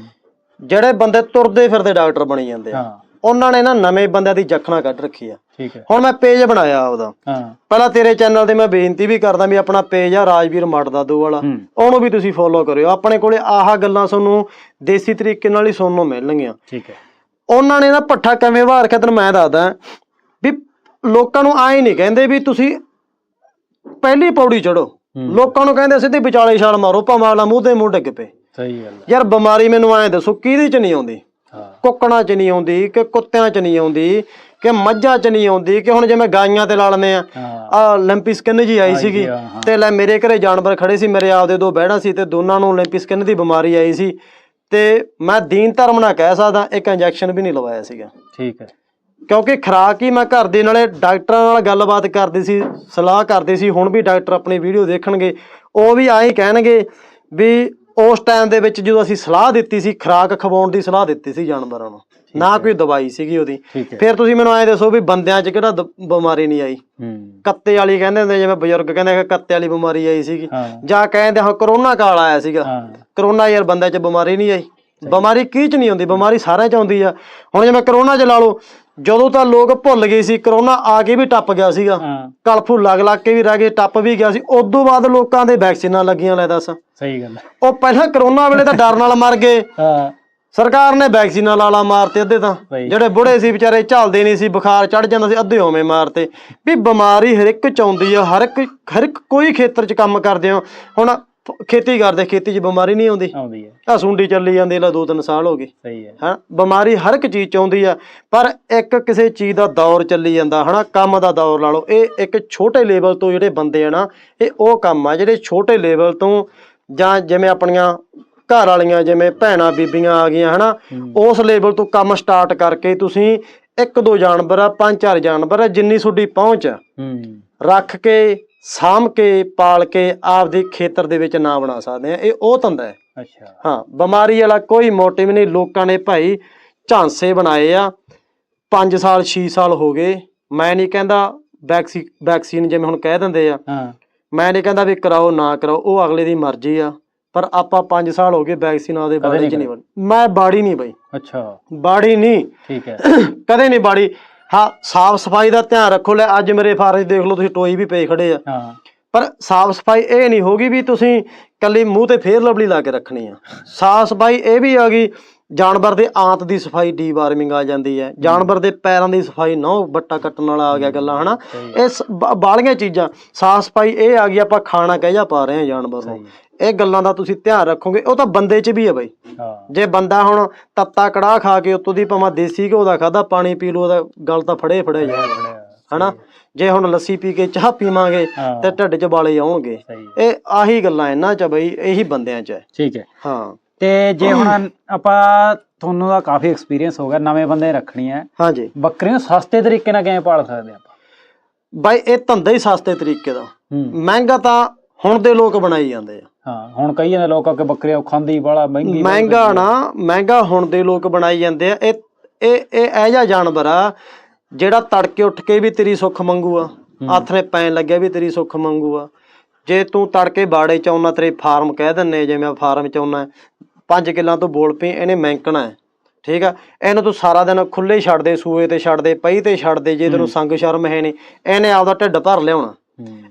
ਜਿਹੜੇ ਬੰਦੇ ਤੁਰਦੇ ਫਿਰਦੇ ਡਾਕਟਰ ਬਣੀ ਜਾਂਦੇ ਆ। ਹਾਂ। ਉਹਨਾਂ ਨੇ ਨਾ ਨਵੇਂ ਬੰਦਿਆਂ ਦੀ ਜਖਣਾ ਕੱਢ ਰੱਖੀ ਆ। ਠੀਕ ਹੈ। ਹੁਣ ਮੈਂ ਪੇਜ ਬਣਾਇਆ ਆਪਦਾ। ਹਾਂ। ਪਹਿਲਾਂ ਤੇਰੇ ਚੈਨਲ ਤੇ ਮੈਂ ਬੇਨਤੀ ਵੀ ਕਰਦਾ ਵੀ ਆਪਣਾ ਪੇਜ ਆ ਰਾਜਵੀਰ ਮੱਟ ਦਾ ਦੋ ਵਾਲਾ। ਹੂੰ। ਉਹਨੂੰ ਵੀ ਤੁਸੀਂ ਫੋਲੋ ਕਰਿਓ। ਆਪਣੇ ਕੋਲੇ ਆਹ ਗੱਲਾਂ ਤੁਹਾਨੂੰ ਦੇਸੀ ਤਰੀਕੇ ਨਾਲ ਹੀ ਸੁਣਨ ਨੂੰ ਮਿਲਣਗੀਆਂ। ਠੀਕ ਹੈ। ਉਹਨਾਂ ਨੇ ਨਾ ਪੱਠਾ ਕਿਵੇਂ ਵਾਰ ਤੈਨੂੰ ਮੈਂ ਦੱਸਦਾ ਵੀ ਲੋਕਾਂ ਨੂੰ ਆਏ ਨਹੀਂ ਕਹਿੰਦੇ ਵੀ ਤੁਸੀਂ ਪਹਿਲੀ ਪੌੜੀ ਚੜੋ। ਲੋਕਾਂ ਨੂੰ ਕਹਿੰਦੇ ਸਿੱਧੀ ਵਿਚਾਲੇ ਛਾਲ ਮਾਰੋ ਭਾਵੇਂ ਅਗਲਾ ਮੂੰਹ ਤੇ ਮੂੰਹ ਡਿੱਗ ਪਏ ਸਹੀ ਗੱਲ ਯਾਰ ਬਿਮਾਰੀ ਮੈਨੂੰ ਐਂ ਦੱਸੋ ਕਿਹਦੇ ਚ ਨਹੀਂ ਆਉਂਦੀ? ਹਾਂ। ਕੁੱਕੜਾਂ ਚ ਨਹੀਂ ਆਉਂਦੀ ਕਿ ਕੁੱਤਿਆਂ ਚ ਨਹੀਂ ਆਉਂਦੀ ਕਿ ਮੱਝਾਂ ਚ ਨਹੀਂ ਆਉਂਦੀ ਕਿ ਹੁਣ ਜਿਵੇਂ ਗਾਈਆਂ ਤੇ ਲਾ ਲੈਂਦੇ ਆ। ਆ ਲਿੰਪੀ ਸਕਿਨ ਜੀ ਆਈ ਸੀਗੀ। ਤੇ ਲੈ ਮੇਰੇ ਘਰੇ ਜਾਨਵਰ ਖੜੇ ਸੀ ਮੇਰੇ ਆਪਦੇ ਦੋ ਬਹਿਣਾ ਸੀ ਤੇ ਦੋਨਾਂ ਨੂੰ ਲਿੰਪੀ ਸਕਿਨ ਦੀ ਬਿਮਾਰੀ ਆਈ ਸੀ। ਤੇ ਮੈਂ ਦੀਨ ਧਰਮ ਨਾਲ ਕਹਿ ਸਕਦਾ ਇੱਕ ਇੰਜੈਕਸ਼ਨ ਵੀ ਨਹੀਂ ਲਵਾਇਆ ਸੀਗਾ। ਠੀਕ ਹੈ। ਕਿਉਂਕਿ ਖਰਾਕ ਹੀ ਮੈਂ ਘਰ ਦੇ ਨਾਲੇ ਡਾਕਟਰਾਂ ਨਾਲ ਗੱਲਬਾਤ ਕਰਦੀ ਸੀ ਸਲਾਹ ਕਰਦੇ ਸੀ ਹੁਣ ਵੀ ਡਾਕਟਰ ਆਪਣੀ ਵੀਡੀਓ ਦੇਖਣਗੇ ਉਹ ਵੀ ਆਏ ਕਹਿਣਗੇ ਵੀ ਉਸ ਟਾਈਮ ਦੇ ਵਿੱਚ ਜਦੋਂ ਅਸੀਂ ਸਲਾਹ ਦਿੱਤੀ ਸੀ ਖਰਾਕ ਖਵਾਉਣ ਦੀ ਸਲਾਹ ਦਿੱਤੀ ਸੀ ਜਾਨਵਰਾਂ ਨੂੰ ਨਾ ਕੋਈ ਦਵਾਈ ਸੀਗੀ ਉਹਦੀ। ਫਿਰ ਤੁਸੀਂ ਮੈਨੂੰ ਐਂ ਦੱਸੋ ਵੀ ਬੰਦਿਆਂ 'ਚ ਕਿਹੜਾ ਦ- ਬਿਮਾਰੀ ਨਹੀਂ ਆਈ? ਕੱਤੇ ਵਾਲੀ ਕਹਿੰਦੇ ਹੁੰਦੇ ਜਿਵੇਂ ਬਜ਼ੁਰਗ ਕਹਿੰਦੇ ਕਿ ਕੱਤੇ ਵਾਲੀ ਬਿਮਾਰੀ ਆਈ ਸੀਗੀ। ਹਾਂ। ਜਾਂ ਕਹਿੰਦੇ ਹਾਂ ਕਰੋਨਾ ਕਾਲ ਆਇਆ ਸੀਗਾ। ਹਾਂ। ਕਰੋਨਾ ਯਾਰ ਬੰਦਿਆਂ 'ਚ ਬਿਮਾਰੀ ਨਹੀਂ ਆਈ। ਬਿਮਾਰੀ ਕੀ 'ਚ ਨਹੀਂ ਆਉਂਦੀ ਬਿਮਾਰੀ ਸਾਰਿਆਂ 'ਚ ਆਉਂਦੀ ਆ। ਹੁਣ ਜਿਵੇਂ ਕਰੋਨਾ 'ਚ ਲਾ ਲਓ ਜਦੋਂ ਤਾਂ ਲੋਕ ਭੁੱਲ ਗਏ ਸੀ ਕਰੋਨਾ ਆ ਕੇ ਵੀ ਟੱਪ ਗਿਆ ਸੀਗਾ। ਹਾਂ। ਕਲਫੂ ਲੱਗ ਲੱਗ ਕੇ ਵੀ ਰਹਿ ਗਏ ਟੱਪ ਵੀ ਗਿਆ ਸੀ। ਤੋਂ ਬਾਅਦ ਲੋਕਾਂ ਦੇ ਵੈਕਸੀਨਾਂ ਲੱਗੀਆਂ ਲੈ ਦੱਸ। ਸਹੀ ਗੱਲ ਹੈ ਉਹ ਪਹਿਲਾਂ ਕਰੋਨਾ ਵੇਲੇ ਤਾਂ ਡਰ ਨਾਲ ਮਰ ਗਏ। ਹਾਂ। ਸਰਕਾਰ ਨੇ ਵੈਕਸੀਨਾਂ ਲਾਲਾ ਮਾਰਤੇ ਅੱਧੇ ਤਾਂ। ਸਹੀ। ਜਿਹੜੇ ਬੁੜੇ ਸੀ ਵਿਚਾਰੇ ਝੱਲਦੇ ਨਹੀਂ ਸੀ ਬੁਖਾਰ ਚੜ ਜਾਂਦਾ ਸੀ ਅੱਧੇ ਹੋਵੇਂ ਮਾਰਤੇ। ਵੀ ਬਿਮਾਰੀ ਹਰ ਇੱਕ ਚ ਆਉਂਦੀ ਆ ਹਰ ਇੱਕ ਹਰ ਇੱਕ ਕੋਈ ਖੇਤਰ ਚ ਕੰਮ ਕਰਦੇ ਹੋ ਹੁਣ ਖੇਤੀ ਕਰਦੇ ਖੇਤੀ 'ਚ ਬਿਮਾਰੀ ਨਹੀਂ ਆਉਂਦੀ। ਆਉਂਦੀ ਹੈ। ਆ ਸੁੰਡੀ ਚੱਲੀ ਜਾਂਦੀ ਲੈ ਦੋ ਤਿੰਨ ਸਾਲ ਹੋ ਗਏ। ਸਹੀ ਹੈ। ਹਾਂ ਬਿਮਾਰੀ ਹਰ ਇੱਕ ਚੀਜ਼ ਚ ਆਉਂਦੀ ਆ ਪਰ ਇੱਕ ਕਿਸੇ ਚੀਜ਼ ਦਾ ਦੌਰ ਚੱਲੀ ਜਾਂਦਾ ਹਨਾ ਕੰਮ ਦਾ ਦੌਰ ਲਾ ਲਓ ਇਹ ਇੱਕ ਛੋਟੇ ਲੈਵਲ ਤੋਂ ਜਿਹੜੇ ਬੰਦੇ ਆ ਨਾ ਇਹ ਉਹ ਕੰਮ ਆ ਜਿਹੜੇ ਛੋਟੇ ਲੈਵਲ ਤੋਂ ਜਾਂ ਜਿਵੇਂ ਆਪਣੀਆਂ ਘਰ ਵਾਲੀਆਂ ਜਿਵੇਂ ਭੈਣਾਂ ਬੀਬੀਆਂ ਆ ਗਈਆਂ ਹਨਾ। ਉਸ ਲੈਵਲ ਤੋਂ ਕੰਮ ਸਟਾਰਟ ਕਰਕੇ ਤੁਸੀਂ ਇੱਕ ਦੋ ਜਾਨਵਰ ਆ ਪੰਜ ਚਾਰ ਜਾਨਵਰ ਆ ਜਿੰਨੀ ਤੁਹਾਡੀ ਪਹੁੰਚ ਆ। ਹੂੰ। ਰੱਖ ਕੇ ਸਾਂਭ ਕੇ ਪਾਲ ਕੇ ਆਪਦੇ ਖੇਤਰ ਦੇ ਵਿੱਚ ਨਾਂ ਬਣਾ ਸਕਦੇ ਆ ਇਹ ਉਹ ਧੰਦਾ ਹੈ। ਅੱਛਾ। ਹਾਂ ਬਿਮਾਰੀ ਵਾਲਾ ਕੋਈ ਮੋਟਿਵ ਨਹੀਂ। ਲੋਕਾਂ ਨੇ ਭਾਈ ਝਾਂਸੇ ਬਣਾਏ ਆ। 5 ਸਾਲ 6 ਸਾਲ ਹੋ ਗਏ। ਮੈਂ ਨਹੀਂ ਕਹਿੰਦਾ ਵੈਕਸੀ ਵੈਕਸੀਨ ਜਿਵੇਂ ਹੁਣ ਕਹਿ ਦਿੰਦੇ ਆ। ਹਾਂ। ਮੈਂ ਨਹੀਂ ਕਹਿੰਦਾ ਵੀ ਕਰਾਓ ਨਾ ਕਰਾਓ। ਉਹ ਅਗਲੇ ਦੀ ਮਰਜ਼ੀ ਆ। ਪਰ ਆਪਾਂ 5 ਸਾਲ ਹੋ ਗਏ ਵੈਕਸੀਨ ਆਦੇ ਬਾੜੀ ਨਹੀਂ ਚ ਨਹੀਂ ਮੈਂ ਬਾੜੀ ਨਹੀਂ ਬਈ। ਅੱਛਾ। ਬਾੜੀ ਨਹੀਂ। ਠੀਕ ਹੈ। ਕਦੇ ਨਹੀਂ ਬਾੜੀ। ਹਾਂ ਸਾਫ਼ ਸਫ਼ਾਈ ਦਾ ਧਿਆਨ ਰੱਖੋ ਲੈ ਅੱਜ ਮੇਰੇ ਫਾਰਮ 'ਚ ਦੇਖ ਲਓ ਤੁਸੀਂ ਟੋਈ ਵੀ ਪਏ ਖੜੇ ਆ। ਹਾਂ। ਪਰ ਸਾਫ਼ ਸਫ਼ਾਈ ਇਹ ਨਹੀਂ ਹੋਗੀ ਵੀ ਤੁਸੀਂ ਕੱਲੀ ਮੂੰਹ ਤੇ ਫੇਰ ਲਵਲੀ ਲਾ ਕੇ ਰੱਖਣੀ ਆ। ਸਾਫ਼ ਸਫ਼ਾਈ ਇਹ ਵੀ ਆ ਗਈ ਜਾਨਵਰ ਦੇ ਆਂਤ ਦੀ ਸਫ਼ਾਈ ਡੀਵਾਰਮਿੰਗ ਆ ਜਾਂਦੀ ਹੈ। ਜਾਨਵਰ ਦੇ ਪੈਰਾਂ ਦੀ ਸਫ਼ਾਈ ਨੋ ਬੱਟਾ ਕੱਟਣ ਵਾਲਾ ਆ ਗਿਆ ਗੱਲਾਂ ਹਨਾ? ਇਹ ਸ- ਬ- ਬਾਹਲੀਆਂ ਚੀਜ਼ਾਂ ਸਾਫ਼ ਸਫ਼ਾਈ ਇਹ ਆ ਗਈ ਆਪਾਂ ਖਾਣਾ ਕਹਿ ਜਾ ਪਾ ਰਹੇ ਆ ਜਾਨਵਰ ਨੂੰ। ਇਹ ਗੱਲਾਂ ਦਾ ਤੁਸੀਂ ਧਿਆਨ ਰੱਖੋਗੇ ਉਹ ਤਾਂ ਬੰਦੇ 'ਚ ਵੀ ਆ ਬਈ। ਹਾਂ। ਜੇ ਬੰਦਾ ਹੁਣ ਤੱਤਾ ਕੜਾਹ ਖਾ ਕੇ ਉੱਤੋਂ ਦੀ ਭਾਵੇਂ ਦੇਸੀ ਘਿਓ ਦਾ ਖਾਦਾ ਪਾਣੀ ਪੀ ਲੂ ਉਹਦਾ ਗਲ ਤਾਂ ਫੜੇ ਫੜੇ ਜਾਏ। ਹਨਾ? ਜੇ ਹੁਣ ਲੱਸੀ ਪੀ ਕੇ ਚਾਹ ਪੀਵਾਂਗੇ ਹਾਂ। ਤੇ ਢਿੱਡ 'ਚ ਵਾਲੇ ਆਉਣਗੇ। ਇਹ ਆਹੀ ਗੱਲਾਂ ਇਹਨਾਂ 'ਚ ਬਈ ਇਹੀ ਬੰਦਿਆਂ 'ਚ ਹੈ। ਠੀਕ ਹੈ। ਹਾਂ। ਤੇ ਜੇ ਹੁਣ ਆਪਾਂ ਤੁਹਾਨੂੰ ਦਾ ਕਾਫੀ ਐਕਸਪੀਰੀਅੰਸ ਹੋ ਗਿਆ ਨਵੇਂ ਬੰਦੇ ਰੱਖਣੀ ਹੈ। ਹਾਂਜੀ। ਬੱਕਰੀਆਂ ਸਸਤੇ ਤਰੀਕੇ ਨਾਲ ਕਿਵੇਂ ਪਾਲ ਸਕਦੇ ਆਪਾਂ? ਬਾਈ ਇਹ ਧੰਦਾ ਹੀ ਸਸਤੇ ਤਰੀਕੇ ਦਾ। ਮਹਿੰਗਾ ਤਾਂ ਹੁਣ ਦੇ ਲੋਕ ਬਣਾਈ ਜਾਂਦੇ ਆ। ਹਾਂ ਹੁਣ ਕਈ ਜਾਂਦੇ ਲੋਕ ਆ ਕਿ ਬੱਕਰੀਆਂ ਖਾਂਦੀ ਬੜਾ ਮਹਿੰਗੀ ਮਹਿੰਗਾ ਨਾ ਮਹਿੰਗਾ ਹੁਣ ਦੇ ਲੋਕ ਬਣਾਈ ਜਾਂਦੇ ਆ। ਇਹ ਇਹ ਇਹ ਇਹੋ ਜਿਹਾ ਜਾਨਵਰ ਆ ਜਿਹੜਾ ਤੜਕੇ ਉੱਠ ਕੇ ਵੀ ਤੇਰੀ ਸੁੱਖ ਮੰਗੂਆ। ਹੱਥ ਨੇ ਪੈਣ ਲੱਗਿਆ ਵੀ ਤੇਰੀ ਸੁੱਖ ਮੰਗੂਆ। ਜੇ ਤੂੰ ਤੜਕੇ ਬਾੜੇ ਚ ਆਉਣਾ ਤੇਰੇ ਫਾਰਮ ਕਹਿ ਦਿੰਨੇ ਜਿਵੇਂ ਫਾਰਮ ਚ ਆਉਣਾ ਪੰਜ ਕਿੱਲਾਂ ਤੋਂ ਬੋਲ ਪਈ ਇਹਨੇ ਮੈਂਕਣਾ ਠੀਕ ਆ? ਇਹਨੂੰ ਤੂੰ ਸਾਰਾ ਦਿਨ ਖੁੱਲੇ ਛੱਡ ਦੇ ਸੂਏ ਤੇ ਛੱਡ ਦੇ ਪਈ ਤੇ ਛੱਡ ਦੇ ਜੇ ਤੈਨੂੰ ਸੰਗ ਸ਼ਰਮ ਹੈ ਨਹੀਂ ਇਹਨੇ ਆਪਦਾ ਢਿੱਡ ਭਰ ਲਿਆਉਣਾ।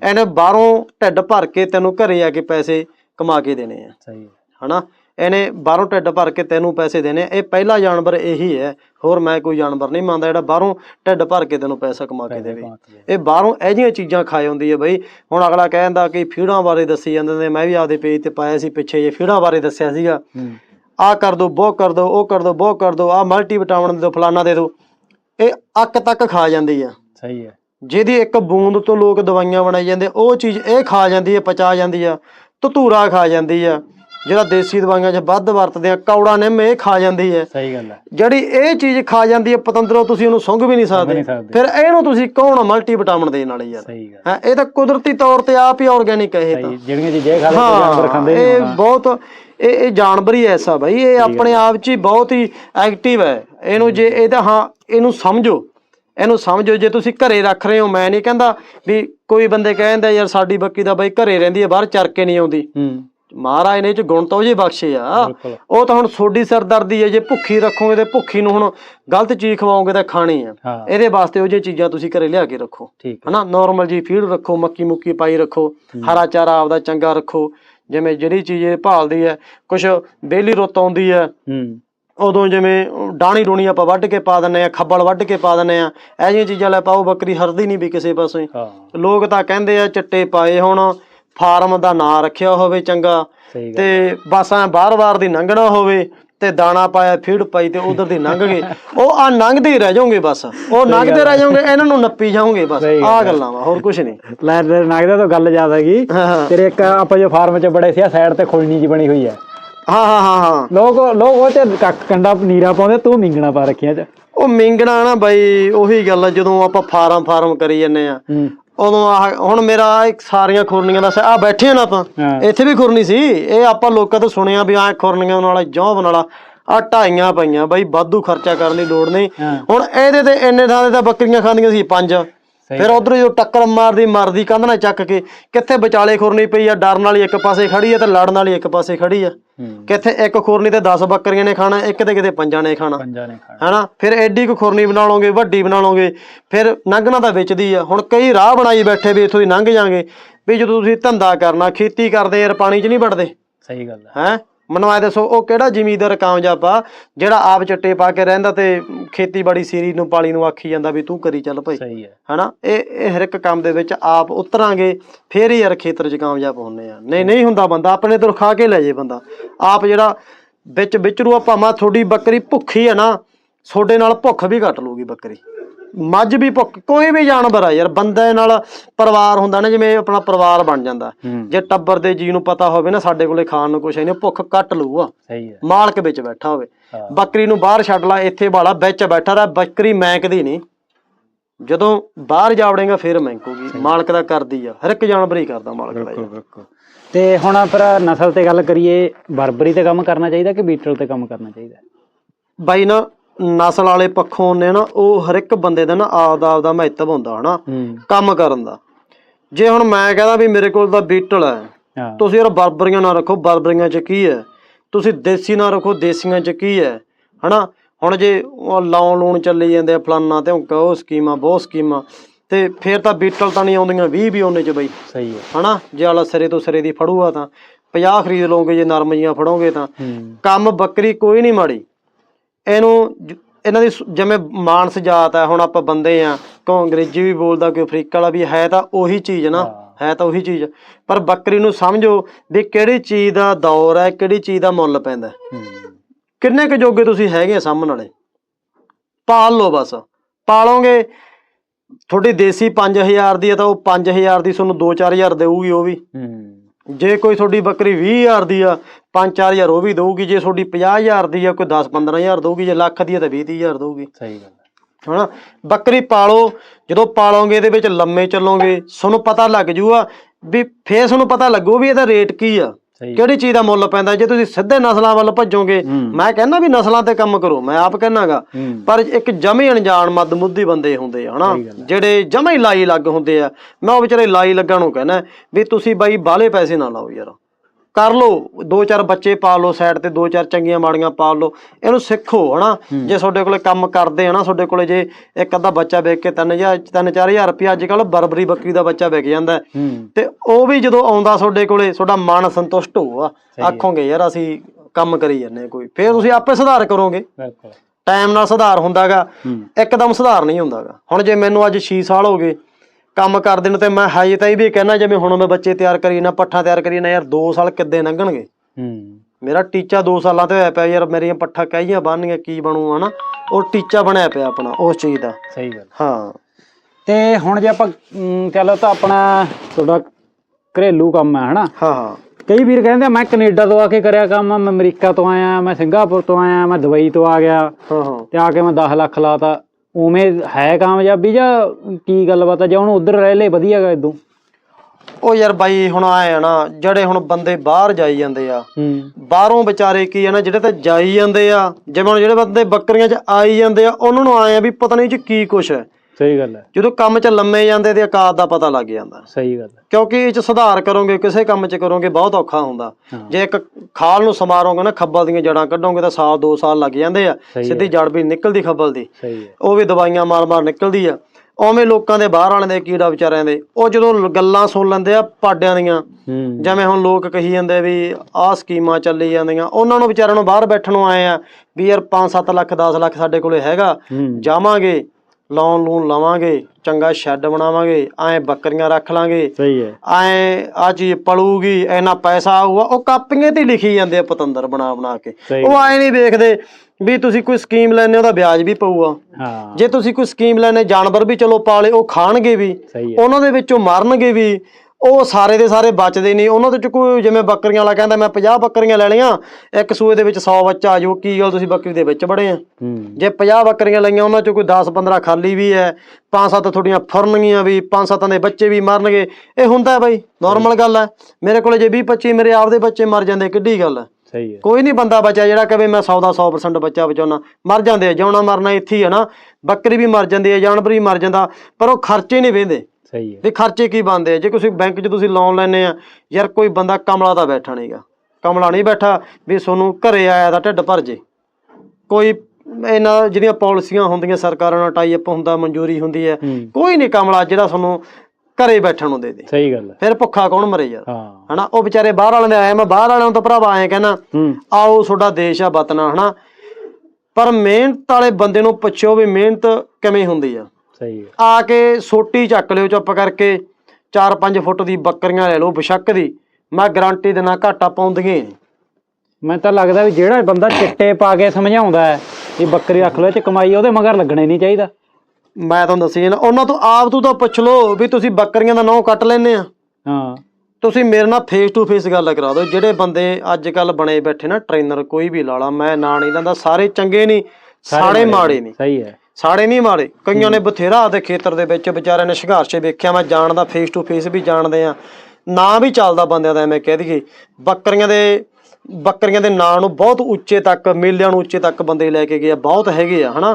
ਇਹਨੇ ਬਾਹਰੋਂ ਢਿੱਡ ਭਰ ਕੇ ਤੈਨੂੰ ਘਰੇ ਆ ਕੇ ਪੈਸੇ ਕਮਾ ਕੇ ਦੇਣੇ ਆ। ਸਹੀ ਹੈ। ਹਨਾ? ਇਹਨੇ ਬਾਹਰੋਂ ਢਿੱਡ ਭਰ ਕੇ ਤੈਨੂੰ ਪੈਸੇ ਦੇਣੇ ਆ। ਇਹ ਪਹਿਲਾ ਜਾਨਵਰ ਇਹੀ ਹੈ। ਹੋਰ ਮੈਂ ਕੋਈ ਜਾਨਵਰ ਨਹੀਂ ਮੰਨਦਾ ਜਿਹੜਾ ਬਾਹਰੋਂ ਢਿੱਡ ਭਰ ਕੇ ਤੈਨੂੰ ਪੈਸਾ ਕਮਾ ਕੇ ਦੇਵੇ। ਇਹ ਬਾਹਰੋਂ ਜਿਹੀਆਂ ਚੀਜ਼ਾਂ ਖਾਏ ਹੁੰਦੀ ਹੈ ਬਈ। ਹੁਣ ਅਗਲਾ ਕਹਿੰਦਾ ਕਿ ਫੀੜਾਂ ਬਾਰੇ ਦੱਸੀ ਜਾਂਦੇ ਨੇ ਮੈਂ ਵੀ ਆਪਦੇ ਪੇਜ ਤੇ ਪਾਇਆ ਸੀ ਪਿੱਛੇ ਜੇ ਫੀੜਾਂ ਬਾਰੇ ਦੱਸਿਆ ਸੀਗਾ। ਆਹ ਕਰ ਦੋ ਬਹੁ ਕਰ ਦੋ ਉਹ ਕਰ ਦੋ ਬਹੁ ਕਰ ਦੋ ਆਹ ਮਲਟੀ ਵਿਟਾਮਿਨ ਦੇ ਦਿਓ ਫਲਾਨਾ ਦੇ ਦਿਓ ਇਹ ਅੱਕ ਤੱਕ ਖਾ ਜਾਂਦੀ ਆ। ਸਹੀ ਹੈ। ਜਿਹਦੀ ਇੱਕ ਬੂੰਦ ਤੋਂ ਲੋਕ ਦਵਾਈਆਂ ਬਣਾਈ ਜਾਂਦੇ ਉਹ ਚੀਜ਼ ਇਹ ਖਾ ਜਾਂਦੀ ਹੈ ਪਚਾ ਜਾਂਦੀ ਆ ਧਤੂਰਾ ਖਾ ਜਾਂਦੀ ਆ। ਜਿਹੜਾ ਦੇਸੀ ਦਵਾਈਆਂ 'ਚ ਵੱਧ ਵਰਤਦੇ ਆ ਕੌੜਾ ਨਿੰਮ ਇਹ ਖਾ ਜਾਂਦੀ ਹੈ। ਸਹੀ ਗੱਲ ਹੈ। ਜਿਹੜੀ ਇਹ ਚੀਜ਼ ਖਾ ਜਾਂਦੀ ਹੈ ਪਤੰਦਰੋਂ ਤੁਸੀਂ ਉਹਨੂੰ ਸੁੰਘ ਵੀ ਨਹੀਂ ਸਕਦੇ। ਫਿਰ ਇਹਨੂੰ ਤੁਸੀਂ ਕੌਣ ਮਲਟੀ ਵਿਟਾਮਿਨ ਦੇਣ ਵਾਲੇ ਯਾਰ? ਸਹੀ ਗੱਲ। ਹੈ ਇਹ ਤਾਂ ਕੁਦਰਤੀ ਤੌਰ ਤੇ ਆਪ ਹੀ ਆਰਗੇਨਿਕ ਹੈ ਇਹ ਤਾਂ। ਜਿਹੜੀਆਂ ਚੀਜ਼ਾਂ ਖਾ ਲੈਂਦੇ ਜਾਨਵਰ ਖਾਂਦੇ ਇਹ। ਬਹੁਤ ਇਹ ਇਹ ਜਾਨਵਰ ਹੀ ਐਸਾ ਬਾਈ। ਇਹ ਆਪਣੇ ਆਪ 'ਚ ਹੀ ਬਹੁਤ ਹੀ ਐਕਟਿਵ ਹੈ। ਇਹਨੂੰ ਜੇ ਇਹਦਾ ਹਾਂ ਇਹਨੂੰ ਸਮਝੋ। ਇਹਨੂੰ ਸਮਝੋ ਜੇ ਤੁਸੀਂ ਘਰੇ ਰੱਖ ਰਹੇ ਹੋ ਮੈਂ ਨਹੀਂ ਕਹਿੰਦਾ ਵੀ ਕੋਈ ਬੰਦੇ ਕਹਿੰਦੇ ਯਾਰ ਸਾਡੀ ਬੱਕੀ ਦਾ ਬਾਈ ਘਰੇ ਰਹਿੰਦੀ ਹੈ ਬਾਹਰ ਚਰ ਕੇ ਨਹੀਂ ਆਉਂਦੀ। ਹੂੰ। ਮਹਾਰਾਜ ਨੇ ਇਹ ਚ ਗੁਣ ਤਾਂ ਉਹ ਜੇ ਬਖਸ਼ੇ ਆ। ਬਿਲਕੁਲ। ਉਹ ਤਾਂ ਹੁਣ ਸੋਡੀ ਸਰਦਰਦੀ ਹੈ ਜੇ ਭੁੱਖੀ ਰੱਖੋਗੇ ਤੇ ਭੁੱਖੀ ਨੂੰ ਹੁਣ ਗਲਤ ਚੀਜ਼ ਖਵਾਓਗੇ ਤਾਂ ਖਾਣੀ ਆ। ਹਾਂ। ਇਹਦੇ ਵਾਸਤੇ ਉਹ ਜੇ ਚੀਜ਼ਾਂ ਤੁਸੀਂ ਘਰੇ ਲਿਆ ਕੇ ਰੱਖੋ। ਠੀਕ ਹੈ। ਹਨਾ? ਨਾਰਮਲ ਜੀ ਫੀਡ ਰੱਖੋ ਮੱਕੀ ਮੁੱਕੀ ਪਾਈ ਰੱਖੋ ਹਰਾ ਚਾਰਾ ਆਪਦਾ ਚੰਗਾ ਰੱਖੋ। ਜਿਵੇਂ ਜਿਹੜੀ ਚੀਜ਼ ਇਹ ਭਾਲਦੀ ਹੈ ਕੁਝ ਬੇਲੀ ਰੁੱਤ ਆਉਂਦੀ ਹੈ ਹੂੰ। ਉਦੋਂ ਜਿਵੇਂ ਡਾਣੀ ਡੂਣੀ ਆਪਾਂ ਵੱਢ ਕੇ ਪਾ ਦਿੰਨੇ ਆ ਖੱਬਲ ਵੱਢ ਕੇ ਪਾ ਦਿੰਨੇ ਆ ਇਹ ਜਿਹੀਆਂ ਚੀਜ਼ਾਂ ਲੈ ਪਾਓ ਬੱਕਰੀ ਹਰਦੀ ਨਹੀਂ ਵੀ ਕਿਸੇ ਪਾਸੋਂ। ਹਾਂ। ਲੋਕ ਤਾਂ ਕਹਿੰਦੇ ਆ ਚਿੱਟੇ ਪਾਏ ਹੁਣ ਫਾਰਮ ਦਾ ਨਾਂ ਰੱਖਿਆ ਹੋਵੇ ਚੰਗਾ। ਤੇ ਬਸ ਐ ਬਾਰ-ਬਾਰ ਦੀ ਲੰਘਣਾ ਹੋਵੇ ਤੇ ਦਾਣਾ ਪਾਇਆ ਫੀਡ ਪਾਈ ਤੇ ਉਧਰ ਦੀ ਲੰਘ ਗਏ। ਉਹ ਆ ਲੰਘਦੇ ਹੀ ਰਹਿ ਜਾਓਗੇ ਬਸ। ਉਹ ਲੰਘਦੇ ਰਹਿ ਜਾਓਗੇ ਇਹਨਾਂ ਨੂੰ ਨੱਪੀ ਜਾਓਗੇ ਬਸ। ਆ ਗੱਲਾਂ ਵਾ ਹੋਰ ਕੁਝ ਨਹੀਂ। ਲੈ ਲੈ ਨਾਗਦਾ ਤਾਂ ਗੱਲ ਜ਼ਿਆਦਾ ਹੈਗੀ ਤੇਰੇ ਇੱਕ ਆਪਾਂ ਜੋ ਫਾਰਮ 'ਚ ਬੜੇ ਸੀ ਆ ਸਾਈਡ ਤੇ ਖੁਲਣੀ ਜੀ ਬਣੀ ਹੋਈ ਹੈ। ਹਾਂ ਹਾਂ ਹਾਂ ਹਾਂ। ਲੋਕ ਲੋਕ ਉਹ ਤੇ ਕੰਡਾ ਨੀਰਾ ਪਾਉਂਦੇ ਤੂੰ ਮਿੰਗਣਾ ਪਾ ਰੱਖਿਆ ਚ। ਉਹ ਮਿੰਗਣਾ ਨਾ ਬਾਈ ਉਹੀ ਗੱਲ ਆ ਜਦੋਂ ਆਪਾਂ ਫਾਰਮ ਫਾਰਮ ਕਰੀ ਜੰਨੇ ਆ। ਉਦੋਂ ਆਹ ਹੁਣ ਮੇਰਾ ਇੱਕ ਸਾਰੀਆਂ ਖੁਰਨੀਆਂ ਦਾ ਆ ਬੈਠੇ ਨਾ ਆਪਾਂ। ਹਾਂ। ਇੱਥੇ ਵੀ ਖੁਰਨੀ ਸੀ। ਇਹ ਆਪਾਂ ਲੋਕਾਂ ਤੋਂ ਸੁਣਿਆ ਵੀ ਆ ਖੁਰਨੀਆਂ ਨਾਲ ਜੌਬ ਨਾਲ ਆ ਢਾਈਆਂ ਪਈਆਂ। ਬਾਈ ਵਾਧੂ ਖਰਚਾ ਕਰਨ ਦੀ ਲੋੜ ਨਹੀਂ। ਹਾਂ। ਹੁਣ ਇਹਦੇ ਤੇ ਇੰਨੇ ਥਾਂ ਤੇ ਤਾਂ ਬੱਕਰੀਆਂ ਖਾਂਦੀਆਂ ਸੀ ਪੰਜ। ਫਿਰ ਉਧਰ ਜੋ ਟੱਕਰ ਮਾਰਦੀ ਮਰਦੀ ਕੰਧ ਨਾਲ ਚੱਕ ਕੇ ਕਿੱਥੇ ਵਿਚਾਲੇ ਖੁਰਨੀ ਪਈ ਆ ਡਰਨ ਵਾਲੀ ਇੱਕ ਪਾਸੇ ਖੜੀ ਆ ਤੇ ਲੜਨ ਵਾਲੀ ਇੱਕ ਪਾਸੇ ਖੜੀ ਆ। ਕਿੱਥੇ ਇੱਕ ਖੁਰਨੀ ਤੇ 10 ਬੱਕਰੀਆਂ ਨੇ ਖਾਣਾ ਇੱਕ ਤੇ ਕਿਤੇ ਪੰਜਾਂ ਨੇ ਖਾਣਾ। ਪੰਜਾਂ ਨੇ ਖਾਣਾ। ਹੈਨਾ? ਫਿਰ ਐਡੀ ਕੁ ਖੁਰਨੀ ਬਣਾ ਲਓਗੇ ਵੱਡੀ ਬਣਾ ਲਓਗੇ ਫਿਰ ਲੰਘਣਾ ਤਾਂ ਵਿੱਚਦੀ ਆ। ਹੁਣ ਕਈ ਰਾਹ ਬਣਾਈ ਬੈਠੇ ਵੀ ਇੱਥੋਂ ਦੀ ਲੰਘ ਜਾਾਂਗੇ ਵੀ ਜਦੋਂ ਤੁਸੀਂ ਧੰਦਾ ਕਰਨਾ ਖੇਤੀ ਕਰਦੇ ਯਾਰ ਪਾਣੀ 'ਚ ਨਹੀਂ ਵੜਦੇ। ਸਹੀ ਗੱਲ ਹੈ ਹੈ? ਮੈਨੂੰ ਐ ਦੱਸੋ ਉਹ ਕਿਹੜਾ ਜ਼ਿਮੀਂਦਾਰ ਕਾਮਯਾਬ ਆ ਜਿਹੜਾ ਆਪ ਚੱਟੇ ਪਾ ਕੇ ਰਹਿੰਦਾ ਤੇ ਖੇਤੀਬਾੜੀ ਸੀਰੀ ਨੂੰ ਪਾਲੀ ਨੂੰ ਆਖੀ ਜਾਂਦਾ ਵੀ ਤੂੰ ਕਰੀ ਚੱਲ ਭਾਈ। ਸਹੀ ਹੈ। ਹਨਾ? ਇਹ ਇਹ ਹਰ ਇੱਕ ਕੰਮ ਦੇ ਵਿੱਚ ਆਪ ਉਤਰਾਂਗੇ ਫੇਰ ਹੀ ਯਾਰ ਖੇਤਰ 'ਚ ਕਾਮਯਾਬ ਹੁੰਨੇ ਆ। ਨਹੀਂ ਨਹੀਂ ਹੁੰਦਾ ਬੰਦਾ ਆਪਣੇ ਤੋਂ ਖਾ ਕੇ ਲੈ ਜੇ ਬੰਦਾ। ਆਪ ਜਿਹੜਾ ਵਿੱਚ ਵਿਚਰੂ ਆ ਭਾਵੇਂ ਤੁਹਾਡੀ ਬੱਕਰੀ ਭੁੱਖੀ ਹੈ ਨਾ ਤੁਹਾਡੇ ਨਾਲ ਭੁੱਖ ਵੀ ਘਟ ਲੂਗੀ ਬੱਕਰੀ। ਮੱਝ ਵੀ ਭੁੱਖ ਕੋਈ ਵੀ ਜਾਨਵਰ ਆ ਯਾਰ ਬੰਦੇ ਨਾਲ ਪਰਿਵਾਰ ਹੁੰਦਾ ਨਾ ਜਿਵੇਂ ਆਪਣਾ ਪਰਿਵਾਰ ਬਣ ਜਾਂਦਾ। ਜੇ ਟੱਬਰ ਦੇ ਜੀ ਨੂੰ ਪਤਾ ਹੋਵੇ ਨਾ ਸਾਡੇ ਕੋਲੇ ਖਾਣ ਨੂੰ ਕੁਛ ਨਹੀਂ ਭੁੱਖ ਕੱਟ ਲੂਗਾ ਸਹੀ ਹੈ। ਮਾਲਕ ਵਿੱਚ ਬੈਠਾ ਹੋਵੇ। ਬੱਕਰੀ ਨੂੰ ਬਾਹਰ ਛੱਡ ਲਾ ਇੱਥੇ ਵਾਲਾ ਵਿੱਚ ਬੈਠਾ ਰਹਾ ਬੱਕਰੀ ਮੈਂਕਦੀ ਨਹੀਂ। ਜਦੋਂ ਬਾਹਰ ਜਾਵੜੇਗਾ ਫਿਰ ਮੈਂਕੂਗੀ ਮਾਲਕ ਦਾ ਕਰਦੀ ਆ ਹਰ ਇੱਕ ਜਾਨਵਰ ਹੀ ਕਰਦਾ ਮਾਲਕ ਦਾ ਬਿਲਕੁਲ ਬਿਲਕੁਲ। ਤੇ ਹੁਣ ਫਿਰ ਨਸਲ ਤੇ ਗੱਲ ਕਰੀਏ ਬਰਬਰੀ ਤੇ ਕੰਮ ਕਰਨਾ ਚਾਹੀਦਾ ਕਿ ਬੀਟਲ ਤੇ ਕੰਮ ਕਰਨਾ ਚਾਹੀਦਾ? ਬਾਈ ਨਾ ਨਸਲ ਵਾਲੇ ਪੱਖੋਂ ਨੇ ਨਾ ਉਹ ਹਰ ਇੱਕ ਬੰਦੇ ਦਾ ਨਾ ਆਪਦਾ ਆਪਦਾ ਮਹੱਤਵ ਹੁੰਦਾ ਹਨਾ? ਕੰਮ ਕਰਨ ਦਾ। ਜੇ ਹੁਣ ਮੈਂ ਕਹਦਾ ਵੀ ਮੇਰੇ ਕੋਲ ਤਾਂ ਬੀਟਲ ਹੈ ਤੁਸੀਂ ਯਾਰ ਬਰਬਰੀਆਂ ਨਾ ਰੱਖੋ ਬਰਬਰੀਆਂ 'ਚ ਕੀ ਹੈ? ਤੁਸੀਂ ਦੇਸੀ ਨਾ ਰੱਖੋ ਦੇਸੀਆਂ 'ਚ ਕੀ ਹੈ? ਹਨਾ? ਹੁਣ ਜੇ ਉਹ ਲਾਉਣ ਲੂਣ ਚੱਲੀ ਜਾਂਦੇ ਆ ਫਲਾਨਾ ਤੇ ਉਹ ਸਕੀਮਾਂ ਬਹੁਤ ਸਕੀਮਾਂ ਤੇ ਫਿਰ ਤਾਂ ਬੀਟਲ ਤਾਂ ਨਹੀਂ ਆਉਂਦੀਆਂ 20 ਵੀ ਉਹਨੇ 'ਚ ਬਈ। ਸਹੀ ਹੈ। ਹਨਾ? ਜੇ ਵਾਲਾ ਸਿਰੇ ਤੋਂ ਸਿਰੇ ਦੀ ਫੜੂਗਾ ਤਾਂ 50 ਖਰੀਦ ਲਓਗੇ ਜੇ ਨਰਮ ਜੀਆਂ ਫੜੋਗੇ ਤਾਂ। ਕੰਮ ਬੱਕਰੀ ਕੋਈ ਨਹੀਂ ਮਾੜੀ। ਇਹਨੂੰ ਜ- ਇਹਨਾਂ ਦੀ ਸ- ਜਿਵੇਂ ਮਾਨਸ ਜਾਤ ਹੈ ਹੁਣ ਆਪਾਂ ਬੰਦੇ ਆ ਕੋ ਅੰਗਰੇਜ਼ੀ ਵੀ ਬੋਲਦਾ ਕੋਈ ਅਫਰੀਕਾ ਵਾਲਾ ਵੀ ਹੈ ਤਾਂ ਉਹੀ ਚੀਜ਼ ਨਾ ਹੈ। ਤਾਂ ਉਹੀ ਚੀਜ਼। ਪਰ ਬੱਕਰੀ ਨੂੰ ਸਮਝੋ ਵੀ ਕਿਹੜੀ ਚੀਜ਼ ਦਾ ਦੌਰ ਹੈ ਕਿਹੜੀ ਚੀਜ਼ ਦਾ ਮੁੱਲ ਪੈਂਦਾ। ਹੂੰ। ਕਿੰਨੇ ਕੁ ਜੋਗੇ ਤੁਸੀਂ ਹੈਗੇ ਆ ਸਾਹਮਣ ਵਾਲੇ? ਪਾਲ ਲਓ ਬਸ। ਪਾਲੋਗੇ ਤੁਹਾਡੀ ਦੇਸੀ 5000 ਦੀ ਹੈ ਤਾਂ ਉਹ 5000 ਦੀ ਤੁਹਾਨੂੰ 2-4000 ਦੇਊਗੀ ਉਹ ਵੀ। ਹੂੰ। ਜੇ ਕੋਈ ਤੁਹਾਡੀ ਬੱਕਰੀ 20000 ਦੀ ਆ 5-4000 ਉਹ ਵੀ ਦਊਗੀ ਜੇ ਤੁਹਾਡੀ 50000 ਦੀ ਆ ਕੋਈ 10-15000 ਦਊਗੀ ਜੇ ਲੱਖ ਦੀ ਆ ਤਾਂ 20-30000 ਦਊਗੀ। ਸਹੀ ਗੱਲ ਹੈ। ਹਨਾ? ਬੱਕਰੀ ਪਾਲੋ ਜਦੋਂ ਪਾਲੋਗੇ ਇਹਦੇ ਵਿੱਚ ਲੰਮੇ ਚੱਲੋਗੇ ਤੁਹਾਨੂੰ ਪਤਾ ਲੱਗ ਜੂਗਾ ਵੀ ਫੇਰ ਤੁਹਾਨੂੰ ਪਤਾ ਲੱਗੂ ਵੀ ਇਹਦਾ ਰੇਟ ਕੀ ਆ। ਕਿਹੜੀ ਚੀਜ਼ ਦਾ ਮੁੱਲ ਪੈਂਦਾ ਜੇ ਤੁਸੀਂ ਸਿੱਧੇ ਨਸਲਾਂ ਵੱਲ ਭੱਜੋਗੇ। ਮੈਂ ਕਹਿੰਦਾ ਵੀ ਨਸਲਾਂ ਤੇ ਕੰਮ ਕਰੋ ਮੈਂ ਆਪ ਕਹਿਣਾਗਾ। ਹੂੰ। ਪਰ ਇੱਕ ਜਮੇ ਅਣਜਾਣ ਮੱਦਮੁੱਦੀ ਬੰਦੇ ਹੁੰਦੇ ਆ ਹਨਾ? ਜਿਹੜੇ ਜਮੇ ਲਾਈ ਲੱਗ ਹੁੰਦੇ ਆ। ਮੈਂ ਉਹ ਵਿਚਾਰੇ ਲਾਈ ਲੱਗਣ ਨੂੰ ਕਹਿਣਾ ਵੀ ਤੁਸੀਂ ਬਾਈ ਬਾਲੇ ਪੈਸੇ ਨਾ ਲਾਓ ਯਾਰ। ਕਰ ਲਓ ਦੋ ਚਾਰ ਬੱਚੇ ਪਾ ਲਓ ਸਾਈਡ ਤੇ ਦੋ ਚਾਰ ਚੰਗੀਆਂ ਮਾੜੀਆਂ ਪਾ ਲਓ। ਇਹਨੂੰ ਸਿੱਖੋ ਹਨਾ? ਜੇ ਤੁਹਾਡੇ ਕੋਲੇ ਕੰਮ ਕਰਦੇ ਹਨਾ? ਤੁਹਾਡੇ ਕੋਲੇ ਜੇ ਇੱਕ ਅੱਧਾ ਬੱਚਾ ਵੇਚ ਕੇ 3000 3-4000 ਰੁਪਏ ਅੱਜ ਕੱਲ ਬਰਬਰੀ ਬੱਕਰੀ ਦਾ ਬੱਚਾ ਵਿਕ ਜਾਂਦਾ ਤੇ ਉਹ ਵੀ ਜਦੋਂ ਆਉਂਦਾ ਤੁਹਾਡੇ ਕੋਲੇ ਤੁਹਾਡਾ ਮਨ ਸੰਤੁਸ਼ਟ ਹੋਊਗਾ। ਆਖੋਗੇ ਯਾਰ ਅਸੀਂ ਕੰਮ ਕਰੀ ਜਾਂਦੇ ਕੋਈ। ਫਿਰ ਤੁਸੀਂ ਆਪੇ ਸੁਧਾਰ ਕਰੋਗੇ। ਬਿਲਕੁਲ। ਟਾਈਮ ਨਾਲ ਸੁਧਾਰ ਹੁੰਦਾਗਾ। ਇੱਕਦਮ ਸੁਧਾਰ ਨਹੀਂ ਹੁੰਦਾਗਾ। ਹੁਣ ਜੇ ਮੈਨੂੰ ਅੱਜ 6 ਸਾਲ ਹੋ ਗਏ ਕੰਮ ਕਰਦੇ ਨੂੰ ਤੇ ਮੈਂ ਹਜੇ ਤਾਂ ਇਹ ਵੀ ਕਹਿਣਾ ਜਿਵੇਂ ਹੁਣ ਮੈਂ ਬੱਚੇ ਤਿਆਰ ਕਰੀ ਨਾ ਪੱਠਾ ਤਿਆਰ ਕਰੀ ਨਾ ਯਾਰ 2 ਸਾਲ ਕਿੱਦੇ ਲੰਘਣਗੇ? ਹੂੰ। ਮੇਰਾ ਟੀਚਾ 2 ਸਾਲਾਂ ਤੇ ਹੋਇਆ ਪਿਆ ਯਾਰ ਮੇਰੀਆਂ ਪੱਠਾ ਕਹੀਆਂ ਬਣਨੀਆਂ ਕੀ ਬਣੂ ਹਨਾ? ਉਹ ਟੀਚਾ ਬਣਿਆ ਪਿਆ ਆਪਣਾ ਉਸ ਚੀਜ਼ ਦਾ। ਸਹੀ ਗੱਲ। ਹਾਂ। ਤੇ ਹੁਣ ਜੇ ਆਪਾਂ ਲਓ ਤਾਂ ਆਪਣਾ ਤੁਹਾਡਾ ਘਰੇਲੂ ਕੰਮ ਹੈ ਹਨਾ? ਹਾਂ ਹਾਂ। ਕਈ ਵੀਰ ਕਹਿੰਦੇ ਮੈਂ ਕੈਨੇਡਾ ਤੋਂ ਆ ਕੇ ਕਰਿਆ ਕੰਮ ਮੈਂ ਅਮਰੀਕਾ ਤੋਂ ਆਇਆ ਮੈਂ ਸਿੰਗਾਪੁਰ ਤੋਂ ਆਇਆ ਮੈਂ ਦੁਬਈ ਤੋਂ ਆ ਗਿਆ। ਹਾਂ ਹਾਂ। ਤੇ ਆ ਕੇ ਮੈਂ 10 ਲੱਖ ਲਾਤਾ। ਉਵੇਂ ਹੈ ਕਾਮਯਾਬੀ ਜਾਂ ਕੀ ਗੱਲਬਾਤ ਆ? ਜਾਂ ਉਹਨੂੰ ਉਧਰ ਰਹਿ ਲੈ ਵਧੀਆਗਾ ਇਦੋਂ? ਉਹ ਯਾਰ ਬਾਈ ਹੁਣ ਆਏ ਆ ਨਾ ਜਿਹੜੇ ਹੁਣ ਬੰਦੇ ਬਾਹਰ ਜਾਈ ਜਾਂਦੇ ਆ ਹੂੰ। ਬਾਹਰੋਂ ਵਿਚਾਰੇ ਕੀ ਆ ਨਾ ਜਿਹੜੇ ਤਾਂ ਜਾਈ ਜਾਂਦੇ ਆ ਜਿਵੇਂ ਹੁਣ ਜਿਹੜੇ ਬੰਦੇ ਬੱਕਰੀਆਂ 'ਚ ਆਈ ਜਾਂਦੇ ਆ ਉਹਨਾਂ ਨੂੰ ਆਏ ਆ ਵੀ ਪਤਾ ਨਹੀਂ ਚ ਕੀ ਕੁਛ ਹੈ। ਸਹੀ ਗੱਲ ਹੈ। ਜਦੋਂ ਕੰਮ 'ਚ ਲੰਮੇ ਜਾਂਦੇ ਤੇ ਔਕਾਤ ਦਾ ਪਤਾ ਲੱਗ ਜਾਂਦਾ। ਸਹੀ ਗੱਲ ਹੈ। ਕਿਉਂਕਿ ਇਹ 'ਚ ਸੁਧਾਰ ਕਰੋਗੇ ਕਿਸੇ ਕੰਮ 'ਚ ਕਰੋਗੇ ਬਹੁਤ ਔਖਾ ਹੁੰਦਾ। ਜੇ ਇੱਕ ਖਾਲ ਨੂੰ ਸਮਾਰੋਗੇ ਨਾ ਖੱਬਲ ਦੀਆਂ ਜੜਾਂ ਕੱਢੋਗੇ ਤਾਂ ਸਾਲ 2 ਸਾਲ ਲੱਗ ਜਾਂਦੇ ਆ। ਸਿੱਧੀ ਜੜ ਵੀ ਨਿਕਲਦੀ ਖੱਬਲ ਦੀ। ਸਹੀ ਹੈ। ਉਹ ਵੀ ਦਵਾਈਆਂ ਮਾਰ-ਮਾਰ ਨਿਕਲਦੀ ਆ। ਉਵੇਂ ਲੋਕਾਂ ਦੇ ਬਾਹਰ ਵਾਲਿਆਂ ਦੇ ਕੀੜਾ ਵਿਚਾਰਿਆਂ ਦੇ ਉਹ ਜਦੋਂ ਗੱਲਾਂ ਸੁਣ ਲੈਂਦੇ ਆ ਪਾਡਿਆਂ ਦੀਆਂ। ਜਿਵੇਂ ਹੁਣ ਲੋਕ ਕਹੀ ਜਾਂਦੇ ਵੀ ਆਹ ਸਕੀਮਾਂ ਚੱਲੀ ਜਾਂਦੀਆਂ ਉਹਨਾਂ ਨੂੰ ਵਿਚਾਰਿਆਂ ਨੂੰ ਬਾਹਰ ਬੈਠਣ ਨੂੰ ਆਏ ਆ ਵੀ ਯਾਰ 5-7 ਲੱਖ 10 ਲੱਖ ਸਾਡੇ ਕੋਲੇ ਹੈਗਾ। ਜਾਵਾਂਗੇ। ਲੋਨ ਲੂਨ ਲਵਾਂਗੇ ਚੰਗਾ ਸ਼ੈੱਡ ਬਣਾਵਾਂਗੇ ਐਂ ਬੱਕਰੀਆਂ ਰੱਖ ਲਾਂਗੇ। ਸਹੀ ਹੈ। ਐਂ ਆ ਚੀਜ਼ ਪਲੂਗੀ ਇੰਨਾ ਪੈਸਾ ਆਊਗਾ ਉਹ ਕਾਪੀਆਂ ਤੇ ਲਿਖੀ ਜਾਂਦੇ ਆ ਪਤੰਦਰ ਬਣਾ ਬਣਾ ਕੇ। ਉਹ ਐਂ ਨਹੀਂ ਦੇਖਦੇ ਵੀ ਤੁਸੀਂ ਕੋਈ ਸਕੀਮ ਲੈਣੇ ਉਹਦਾ ਵਿਆਜ ਵੀ ਪਊਗਾ। ਹਾਂ। ਜੇ ਤੁਸੀਂ ਕੋਈ ਸਕੀਮ ਲੈਣੇ ਜਾਨਵਰ ਵੀ ਚਲੋ ਪਾਲੇ ਉਹ ਖਾਣਗੇ ਵੀ। ਉਹਨਾਂ ਦੇ ਵਿੱਚੋਂ ਮਰਨਗੇ ਵੀ। ਉਹ ਸਾਰੇ ਦੇ ਸਾਰੇ ਬਚਦੇ ਨਹੀਂ। ਉਹਨਾਂ ਦੇ ਚ ਕੋਈ ਜਿਵੇਂ ਬੱਕਰੀਆਂ ਵਾਲਾ ਕਹਿੰਦਾ ਮੈਂ 50 ਬੱਕਰੀਆਂ ਲੈ ਲਈਆਂ ਇੱਕ ਸੂਏ ਦੇ ਵਿੱਚ 100 ਬੱਚਾ ਆ ਜਾਊ ਕੀ ਗੱਲ ਤੁਸੀਂ ਬੱਕਰੀ ਦੇ ਵਿੱਚ ਬੜੇ ਆ। ਜੇ 50 ਬੱਕਰੀਆਂ ਲਈਆਂ ਉਹਨਾਂ ਚੋਂ ਕੋਈ 10 15 ਖਾਲੀ ਵੀ ਹੈ ਪੰਜ ਸੱਤ ਤੁਹਾਡੀਆਂ ਫਰਨਗੀਆਂ ਵੀ ਪੰਜ ਸੱਤਾਂ ਦੇ ਬੱਚੇ ਵੀ ਮਰਨਗੇ। ਇਹ ਹੁੰਦਾ ਬਾਈ ਨਾਰਮਲ ਗੱਲ ਹੈ ਮੇਰੇ ਕੋਲੇ ਜੇ 20 25 ਮੇਰੇ ਆਪਦੇ ਬੱਚੇ ਮਰ ਜਾਂਦੇ ਕਿੱਡੀ ਗੱਲ ਹੈ ਸਹੀ ਹੈ ਕੋਈ ਨਹੀਂ ਬੰਦਾ ਬਚਿਆ ਜਿਹੜਾ ਕਹੇ ਮੈਂ 100 ਦਾ 100% ਬੱਚਾ ਬਚਾਉਣਾ ਮਰ ਜਾਂਦੇ ਆ ਜਿਉਣਾ ਮਰਨਾ ਇੱਥੇ ਹੀ ਹੈ ਨਾ। ਬੱਕਰੀ ਵੀ ਮਰ ਜਾਂਦੀ ਹੈ ਜਾਨਵਰ ਵੀ ਮਰ ਜਾਂਦਾ ਪਰ ਉਹ ਖਰਚੇ ਨਹੀਂ ਵੇਂਦੇ। ਸਹੀ ਹੈ। ਵੀ ਖਰਚੇ ਕੀ ਬਣਦੇ ਆ? ਜੇ ਤੁਸੀਂ ਬੈਂਕ 'ਚ ਤੁਸੀਂ ਲੋਨ ਲੈਨੇ ਆ ਯਾਰ ਕੋਈ ਬੰਦਾ ਕਮਲਾ ਤਾਂ ਬੈਠਾ ਨਹੀਂਗਾ ਕਮਲਾ ਨਹੀਂ ਬੈਠਾ ਵੀ ਤੁਹਾਨੂੰ ਘਰੇ ਆਇਆ ਦਾ ਢਿੱਡ ਭਰ ਜੇ। ਕੋਈ ਇਹਨਾਂ ਜਿਹੜੀਆਂ ਪਾਲਿਸੀਆਂ ਹੁੰਦੀਆਂ ਸਰਕਾਰਾਂ ਨਾਲ ਟਾਈ ਅਪ ਹੁੰਦਾ ਮਨਜ਼ੂਰੀ ਹੁੰਦੀ ਹੈ ਕੋਈ ਨਹੀਂ ਕਮਲਾ ਜਿਹੜਾ ਤੁਹਾਨੂੰ ਘਰੇ ਬੈਠਣ ਨੂੰ ਦੇ ਦੇ। ਸਹੀ ਗੱਲ ਹੈ। ਫਿਰ ਭੁੱਖਾ ਕੌਣ ਮਰੇ ਯਾਰ? ਹਨਾ? ਉਹ ਵਿਚਾਰੇ ਬਾਹਰ ਵਾਲਿਆਂ ਦੇ ਆਏ ਮੈਂ ਬਾਹਰ ਵਾਲਿਆਂ ਨੂੰ ਤਾਂ ਭਰਾਵਾ ਆਏ ਕਹਿਣਾ ਹੂੰ। ਆਓ ਤੁਹਾਡਾ ਦੇਸ਼ ਆ ਵਤਨਾ ਹਨਾ? ਪਰ ਮਿਹਨਤ ਵਾਲੇ ਬੰਦੇ ਨੂੰ ਪੁੱਛੋ ਵੀ ਮਿਹਨਤ ਕਿਵੇਂ ਹੁੰਦੀ ਆ? ਸਹੀ ਹੈ। ਆ ਕੇ ਸੋਟੀ ਚੱਕ ਲਿਓ ਚੁੱਪ ਕਰਕੇ 4-5 ਫੁੱਟ ਦੀ ਬੱਕਰੀਆਂ ਲੈ ਲਓ ਬਸ਼ੱਕ ਦੀ। ਮੈਂ ਗਾਰੰਟੀ ਦੇਣਾ ਘਾਟਾ ਪਾਉਂਦੀਆਂ ਹੀ ਨਹੀਂ। ਮੈਨੂੰ ਤਾਂ ਲੱਗਦਾ ਵੀ ਜਿਹੜਾ ਬੰਦਾ ਚਿੱਟੇ ਪਾ ਕੇ ਸਮਝਾਉਂਦਾ ਹੈ ਵੀ ਬੱਕਰੀ ਰੱਖ ਲਓ ਇਹ ਚ ਕਮਾਈ ਆ, ਉਹਦੇ ਮਗਰ ਲੱਗਣਾ ਨਹੀਂ ਚਾਹੀਦਾ। ਮੈਂ ਤੁਹਾਨੂੰ ਦੱਸੀ ਨਾ ਉਹਨਾਂ ਤੋਂ ਆਪ ਤੋਂ ਤਾਂ ਪੁੱਛ ਲਓ ਵੀ ਤੁਸੀਂ ਬੱਕਰੀਆਂ ਦਾ ਨਾਂ ਕੱਟ ਲੈਨੇ ਆ। ਹਾਂ। ਤੁਸੀਂ ਮੇਰੇ ਨਾਲ ਫੇਸ ਟੂ ਫੇਸ ਗੱਲ ਕਰਾ ਦਿਓ ਜਿਹੜੇ ਬੰਦੇ ਅੱਜ ਕੱਲ ਬਣੇ ਬੈਠੇ ਨਾ ਟ੍ਰੇਨਰ ਕੋਈ ਵੀ ਲਾ ਲਾ ਮੈਂ ਨਾਂ ਨਹੀਂ ਲੈਂਦਾ ਸਾਰੇ ਚੰਗੇ ਨਹੀਂ ਸਾਰੇ ਮਾੜੇ ਨਹੀਂ ਸਹੀ ਹੈ। ਸਾੜੇ ਨਹੀਂ ਮਾੜੇ ਕਈਆਂ ਨੇ ਬਥੇਰਾ ਆਪਦੇ ਖੇਤਰ ਦੇ ਵਿੱਚ ਵਿਚਾਰਿਆਂ ਨੇ ਸੰਘਰਸ਼ ਵੇਖਿਆ ਮੈਂ ਜਾਣਦਾ ਫੇਸ ਟੂ ਫੇਸ ਵੀ ਜਾਣਦੇ ਆ। ਨਾਂ ਵੀ ਚੱਲਦਾ ਬੰਦਿਆਂ ਦਾ ਐਵੇਂ ਕਹਿ ਦਈਏ। ਬੱਕਰੀਆਂ ਦੇ ਬੱਕਰੀਆਂ ਦੇ ਨਾਂ ਨੂੰ ਬਹੁਤ ਉੱਚੇ ਤੱਕ ਮੇਲਿਆਂ ਨੂੰ ਉੱਚੇ ਤੱਕ ਬੰਦੇ ਲੈ ਕੇ ਗਏ ਆ ਬਹੁਤ ਹੈਗੇ ਆ ਹਨਾ?